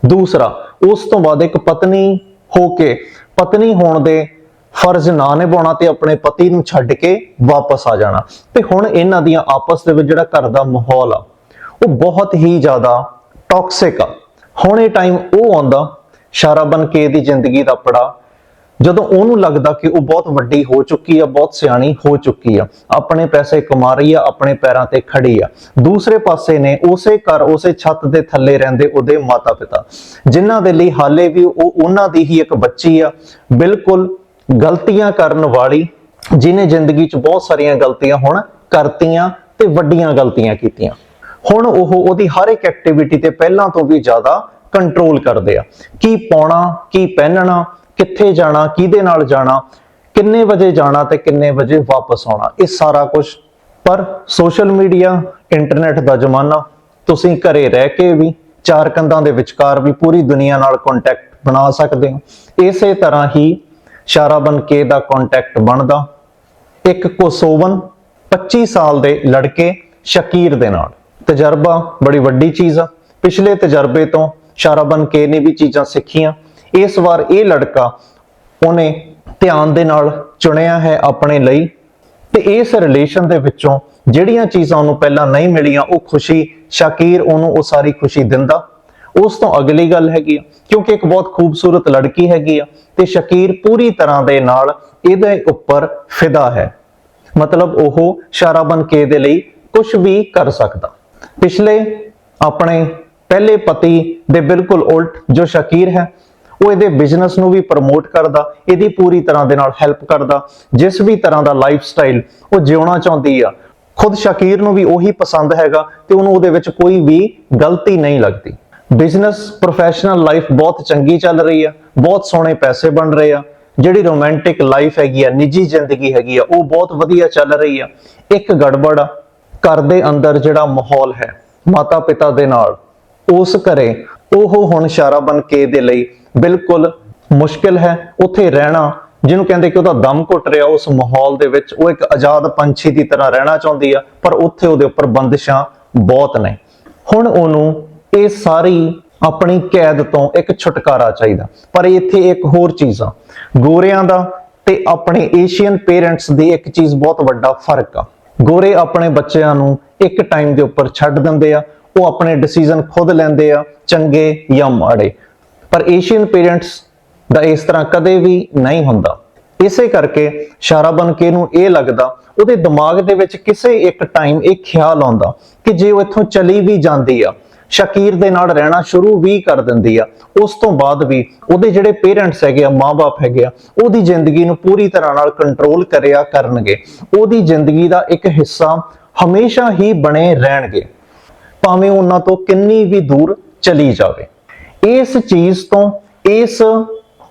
ਦੂਸਰਾ, ਉਸ ਤੋਂ ਬਾਅਦ ਇੱਕ ਪਤਨੀ ਹੋ ਕੇ, ਪਤਨੀ ਹੋਣ ਦੇ ਫਰਜ਼ ਨਾ ਨਿਭਾਉਣਾ ਤੇ ਆਪਣੇ ਪਤੀ ਨੂੰ ਛੱਡ ਕੇ ਵਾਪਸ ਆ ਜਾਣਾ। ਤੇ ਹੁਣ ਇਹਨਾਂ ਦੀਆਂ ਆਪਸ ਦੇ ਵਿੱਚ ਜਿਹੜਾ ਘਰ ਦਾ ਮਾਹੌਲ ਆ, ਉਹ ਬਹੁਤ ਹੀ ਜ਼ਿਆਦਾ ਟੌਕਸਿਕ ਆ। ਹੁਣ ਇਹ ਟਾਈਮ ਉਹ ਆਉਂਦਾ ਇਸ਼ਾਰਾ ਬਣ ਕੇ ਦੀ ਜ਼ਿੰਦਗੀ ਦਾ ਪੜਾ ਜਦੋਂ ਉਹਨੂੰ ਲੱਗਦਾ ਕਿ ਉਹ ਬਹੁਤ ਵੱਡੀ ਹੋ ਚੁੱਕੀ ਆ, ਬਹੁਤ ਸਿਆਣੀ ਹੋ ਚੁੱਕੀ ਆ, ਆਪਣੇ ਪੈਸੇ ਕਮਾ ਰਹੀ ਆ, ਆਪਣੇ ਪੈਰਾਂ ਤੇ ਖੜੀ ਆ। ਦੂਸਰੇ ਪਾਸੇ ਨੇ ਉਸੇ ਘਰ, ਉਸੇ ਛੱਤ ਦੇ ਥੱਲੇ ਰਹਿੰਦੇ ਉਹਦੇ ਮਾਤਾ-ਪਿਤਾ, ਜਿਨ੍ਹਾਂ ਦੇ ਲਈ ਹਾਲੇ ਵੀ ਉਹ ਉਹਨਾਂ ਦੀ ਹੀ ਇੱਕ ਬੱਚੀ ਆ, ਬਿਲਕੁਲ ਗਲਤੀਆਂ ਕਰਨ ਵਾਲੀ, ਜਿਨੇ ਜ਼ਿੰਦਗੀ 'ਚ ਬਹੁਤ ਸਾਰੀਆਂ ਗਲਤੀਆਂ ਹੁਣ ਕਰਤੀਆਂ ਤੇ ਵੱਡੀਆਂ ਗਲਤੀਆਂ ਕੀਤੀਆਂ। ਹੁਣ ਉਹ ਉਹਦੀ ਹਰ ਇੱਕ ਐਕਟੀਵਿਟੀ ਤੇ ਪਹਿਲਾਂ ਤੋਂ ਵੀ ਜ਼ਿਆਦਾ ਕੰਟਰੋਲ ਕਰਦੇ ਆ। ਕੀ ਪਾਉਣਾ, ਕੀ ਪਹਿਨਣਾ ਕਿੱਥੇ ਜਾਣਾ, ਕਿਹਦੇ ਨਾਲ ਜਾਣਾ, ਕਿੰਨੇ ਵਜੇ ਜਾਣਾ ਤੇ ਕਿੰਨੇ ਵਜੇ ਵਾਪਸ ਆਉਣਾ, ਇਹ ਸਾਰਾ ਕੁਝ ਪਰ ਸੋਸ਼ਲ ਮੀਡੀਆ, ਇੰਟਰਨੈਟ ਦਾ ਜ਼ਮਾਨਾ, ਤੁਸੀਂ ਘਰੇ ਰਹਿ ਕੇ ਵੀ ਚਾਰ ਕੰਧਾਂ ਦੇ ਵਿਚਕਾਰ ਵੀ ਪੂਰੀ ਦੁਨੀਆ ਨਾਲ ਕੰਟੈਕਟ ਬਣਾ ਸਕਦੇ ਹੋ। ਇਸੇ ਤਰ੍ਹਾਂ ਹੀ ਸ਼ਾਰਾ ਬਨ ਕੇ ਦਾ ਕੰਟੈਕਟ ਬਣਦਾ। ਇੱਕ ਕੋਸੋਵਨ 25 ਸਾਲ ਦੇ ਲੜਕੇ ਸ਼ਕੀਰ ਦੇ ਨਾਲ। ਤਜਰਬਾ ਬੜੀ ਵੱਡੀ ਚੀਜ਼ ਆ। ਪਿਛਲੇ ਤਜਰਬੇ ਤੋਂ ਇਸ਼ਾਰਾ ਬਣ ਕੇ ਨੇ ਵੀ ਚੀਜ਼ਾਂ ਸਿੱਖੀਆਂ। ਇਸ ਵਾਰ ਇਹ ਲੜਕਾ ਉਹਨੇ ਧਿਆਨ ਦੇ ਨਾਲ ਚੁਣਿਆ ਹੈ ਆਪਣੇ ਲਈ ਤੇ ਇਸ ਰਿਲੇਸ਼ਨ ਦੇ ਵਿੱਚੋਂ ਜਿਹੜੀਆਂ ਚੀਜ਼ਾਂ ਉਹਨੂੰ ਪਹਿਲਾਂ ਨਹੀਂ ਮਿਲੀਆਂ, ਉਹ ਖੁਸ਼ੀ, ਸ਼ਾਕੀਰ ਉਹਨੂੰ ਉਹ ਸਾਰੀ ਖੁਸ਼ੀ ਦਿੰਦਾ। ਉਸ ਤੋਂ ਅਗਲੀ ਗੱਲ ਹੈਗੀ ਆ, ਕਿਉਂਕਿ ਇੱਕ ਬਹੁਤ ਖੂਬਸੂਰਤ ਲੜਕੀ ਹੈਗੀ ਆ ਤੇ ਸ਼ਕੀਰ ਪੂਰੀ ਤਰ੍ਹਾਂ ਦੇ ਨਾਲ ਇਹਦੇ ਉੱਪਰ ਫਿਦਾ ਹੈ। ਮਤਲਬ ਉਹ ਇਸ਼ਾਰਾ ਕੇ ਦੇ ਲਈ ਕੁਝ ਵੀ ਕਰ ਸਕਦਾ। ਪਿਛਲੇ ਆਪਣੇ ਪਹਿਲੇ ਪਤੀ ਦੇ ਬਿਲਕੁਲ ਉਲਟ ਜੋ ਸ਼ਕੀਰ ਹੈ ਉਹ ਇਹਦੇ ਬਿਜ਼ਨਸ ਨੂੰ ਵੀ ਪ੍ਰਮੋਟ ਕਰਦਾ, ਇਹਦੀ ਪੂਰੀ ਤਰ੍ਹਾਂ ਦੇ ਨਾਲ ਹੈਲਪ ਕਰਦਾ, ਜਿਸ ਵੀ ਤਰ੍ਹਾਂ ਦਾ ਲਾਈਫ ਸਟਾਈਲ ਉਹ ਜਿਉਣਾ ਚਾਹੁੰਦੀ ਆ, ਖੁਦ ਸ਼ਕੀਰ ਨੂੰ ਵੀ ਉਹੀ ਪਸੰਦ ਹੈਗਾ ਤੇ ਉਹਨੂੰ ਉਹਦੇ ਵਿੱਚ ਕੋਈ ਵੀ ਗਲਤੀ ਨਹੀਂ ਲੱਗਦੀ। ਬਿਜ਼ਨਸ ਪ੍ਰੋਫੈਸ਼ਨਲ ਲਾਈਫ ਬਹੁਤ ਚੰਗੀ ਚੱਲ ਰਹੀ ਆ, ਬਹੁਤ ਸੋਹਣੇ ਪੈਸੇ ਬਣ ਰਹੇ ਆ, ਜਿਹੜੀ ਰੋਮਾਂਟਿਕ ਲਾਈਫ ਹੈਗੀ ਆ, ਨਿੱਜੀ ਜ਼ਿੰਦਗੀ ਹੈਗੀ ਆ, ਉਹ ਬਹੁਤ ਵਧੀਆ ਚੱਲ ਰਹੀ ਆ। ਇੱਕ ਗੜਬੜ ਆ, ਘਰ ਦੇ ਅੰਦਰ ਜਿਹੜਾ ਮਾਹੌਲ ਹੈ ਮਾਤਾ ਪਿਤਾ ਦੇ ਨਾਲ, ਉਸ ਘਰੇ ਉਹ ਹੁਣ ਇਸ਼ਾਰਾ ਬਣ ਕੇ ਦੇ ਲਈ ਬਿਲਕੁਲ ਮੁਸ਼ਕਿਲ ਹੈ। ਉੱਥੇ ਰਹਿਣਾ, ਜਿਹਨੂੰ ਕਹਿੰਦੇ ਕਿ ਉਹਦਾ ਦਮ ਘੁੱਟ ਰਿਹਾ ਉਸ ਮਾਹੌਲ ਦੇ ਵਿੱਚ, ਉਹ ਇੱਕ ਆਜ਼ਾਦ ਪੰਛੀ ਦੀ ਤਰ੍ਹਾਂ ਰਹਿਣਾ ਚਾਹੁੰਦੀ ਆ, ਪਰ ਉੱਥੇ ਉਹਦੇ ਉੱਪਰ ਬੰਦਿਸ਼ਾਂ ਬਹੁਤ ਨੇ। ਹੁਣ ਉਹਨੂੰ ਇਹ ਸਾਰੀ ਆਪਣੀ ਕੈਦ ਤੋਂ ਇੱਕ ਛੁਟਕਾਰਾ ਚਾਹੀਦਾ। ਪਰ ਇੱਥੇ ਇੱਕ ਹੋਰ ਚੀਜ਼ ਆ, ਗੋਰਿਆਂ ਦਾ ਤੇ ਆਪਣੇ ਏਸ਼ੀਅਨ ਪੇਰੈਂਟਸ ਦੀ ਇੱਕ ਚੀਜ਼ ਬਹੁਤ ਵੱਡਾ ਫ਼ਰਕ ਆ। ਗੋਰੇ ਆਪਣੇ ਬੱਚਿਆਂ ਨੂੰ ਇੱਕ ਟਾਈਮ ਦੇ ਉੱਪਰ ਛੱਡ ਦਿੰਦੇ ਆ, ਉਹ ਆਪਣੇ ਡਿਸੀਜਨ ਖੁਦ ਲੈਂਦੇ ਆ, ਚੰਗੇ ਜਾਂ ਮਾੜੇ। ਪਰ ਏਸ਼ੀਅਨ ਪੇਰੈਂਟਸ ਦਾ ਇਸ ਤਰ੍ਹਾਂ ਕਦੇ ਵੀ ਨਹੀਂ ਹੁੰਦਾ। ਇਸੇ ਕਰਕੇ ਸ਼ਾਰਾਬਨ ਕੇ ਨੂੰ ਇਹ ਲੱਗਦਾ, ਉਹਦੇ ਦਿਮਾਗ ਦੇ ਵਿੱਚ ਕਿਸੇ ਇੱਕ ਟਾਈਮ ਇਹ ਖਿਆਲ ਆਉਂਦਾ ਕਿ ਜੇ ਉਹ ਇੱਥੋਂ ਚਲੀ ਵੀ ਜਾਂਦੀ ਆ, ਸ਼ਕੀਰ ਦੇ ਨਾਲ ਰਹਿਣਾ ਸ਼ੁਰੂ ਵੀ ਕਰ ਦਿੰਦੀ ਆ, ਉਸ ਤੋਂ ਬਾਅਦ ਵੀ ਉਹਦੇ ਜਿਹੜੇ ਪੇਰੈਂਟਸ ਹੈਗੇ ਆ ਮਾਪੇ ਹੈਗੇ ਆ, ਉਹਦੀ ਜ਼ਿੰਦਗੀ ਨੂੰ ਪੂਰੀ ਤਰ੍ਹਾਂ ਨਾਲ ਕੰਟਰੋਲ ਕਰਿਆ ਕਰਨਗੇ। ਉਹਦੀ ਜ਼ਿੰਦਗੀ ਦਾ ਇੱਕ ਹਿੱਸਾ ਹਮੇਸ਼ਾ ਹੀ ਬਣੇ ਰਹਿਣਗੇ। ਭਾਵੇਂ ਉਹਨਾਂ ਤੋਂ ਕਿੰਨੀ ਵੀ ਦੂਰ ਚਲੀ ਜਾਵੇ। ਇਸ ਚੀਜ਼ ਤੋਂ, ਇਸ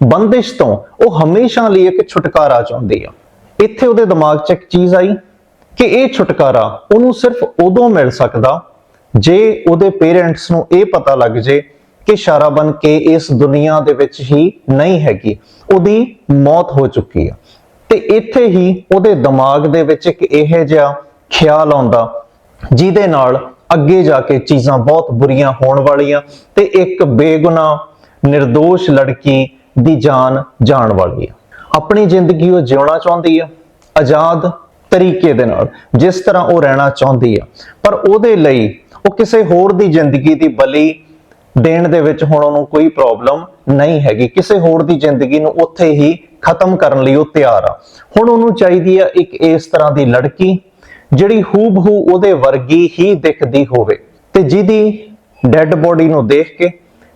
ਬੰਦਿਸ਼ ਤੋਂ ਉਹ ਹਮੇਸ਼ਾ ਲਈ ਇੱਕ ਛੁਟਕਾਰਾ ਚਾਹੁੰਦੀ ਆ। ਇੱਥੇ ਉਹਦੇ ਦਿਮਾਗ 'ਚ ਇੱਕ ਚੀਜ਼ ਆਈ ਕਿ ਇਹ ਛੁਟਕਾਰਾ ਉਹਨੂੰ ਸਿਰਫ ਉਦੋਂ ਮਿਲ ਸਕਦਾ ਜੇ ਉਹਦੇ ਪੇਰੈਂਟਸ ਨੂੰ ਇਹ ਪਤਾ ਲੱਗ ਜੇ ਕਿ ਸ਼ਾਰਾ ਬਨ ਕੇ ਇਸ ਦੁਨੀਆ ਦੇ ਵਿੱਚ ਹੀ ਨਹੀਂ ਹੈਗੀ, ਉਹਦੀ ਮੌਤ ਹੋ ਚੁੱਕੀ ਆ। ਤੇ ਇੱਥੇ ਹੀ ਉਹਦੇ ਦਿਮਾਗ ਦੇ ਵਿੱਚ ਇੱਕ ਇਹ ਜਿਹਾ ਖਿਆਲ ਆਉਂਦਾ ਜਿਹਦੇ ਨਾਲ ਅੱਗੇ ਜਾ ਕੇ ਚੀਜ਼ਾਂ ਬਹੁਤ ਬੁਰੀਆਂ ਹੋਣ ਵਾਲੀਆਂ ਤੇ ਇੱਕ ਬੇਗੁਨਾਹ નિર્ਦੋਸ਼ ਲੜਕੀ ਦੀ ਜਾਨ ਜਾਣ ਵਾਲੀ ਆ। ਆਪਣੀ ਜ਼ਿੰਦਗੀ ਉਹ ਜਿਉਣਾ ਚਾਹੁੰਦੀ ਆ, ਆਜ਼ਾਦ ਤਰੀਕੇ ਦੇ ਨਾਲ, ਜਿਸ ਤਰ੍ਹਾਂ ਉਹ ਰਹਿਣਾ ਚਾਹੁੰਦੀ ਆ। ਪਰ ਉਹਦੇ ਲਈ ਉਹ ਕਿਸੇ ਹੋਰ ਦੀ ਜ਼ਿੰਦਗੀ ਦੀ ਬਲੀ ਦੇਣ ਦੇ ਵਿੱਚ ਹੁਣ ਉਹਨੂੰ ਕੋਈ ਪ੍ਰੋਬਲਮ ਨਹੀਂ ਹੈਗੀ। ਕਿਸੇ ਹੋਰ ਦੀ ਜ਼ਿੰਦਗੀ ਨੂੰ ਉੱਥੇ ਹੀ ਖਤਮ ਕਰਨ ਲਈ ਉਹ ਤਿਆਰ ਆ। ਹੁਣ ਉਹਨੂੰ ਚਾਹੀਦੀ ਆ ਇੱਕ ਇਸ ਤਰ੍ਹਾਂ ਦੀ ਲੜਕੀ ਜਿਹੜੀ ਹੂਬਹੂ ਉਹਦੇ ਵਰਗੀ ਹੀ ਦਿਖਦੀ ਹੋਵੇ ਤੇ ਜਿਹਦੀ ਡੈੱਡ ਬੋਡੀ ਨੂੰ ਦੇਖ ਕੇ,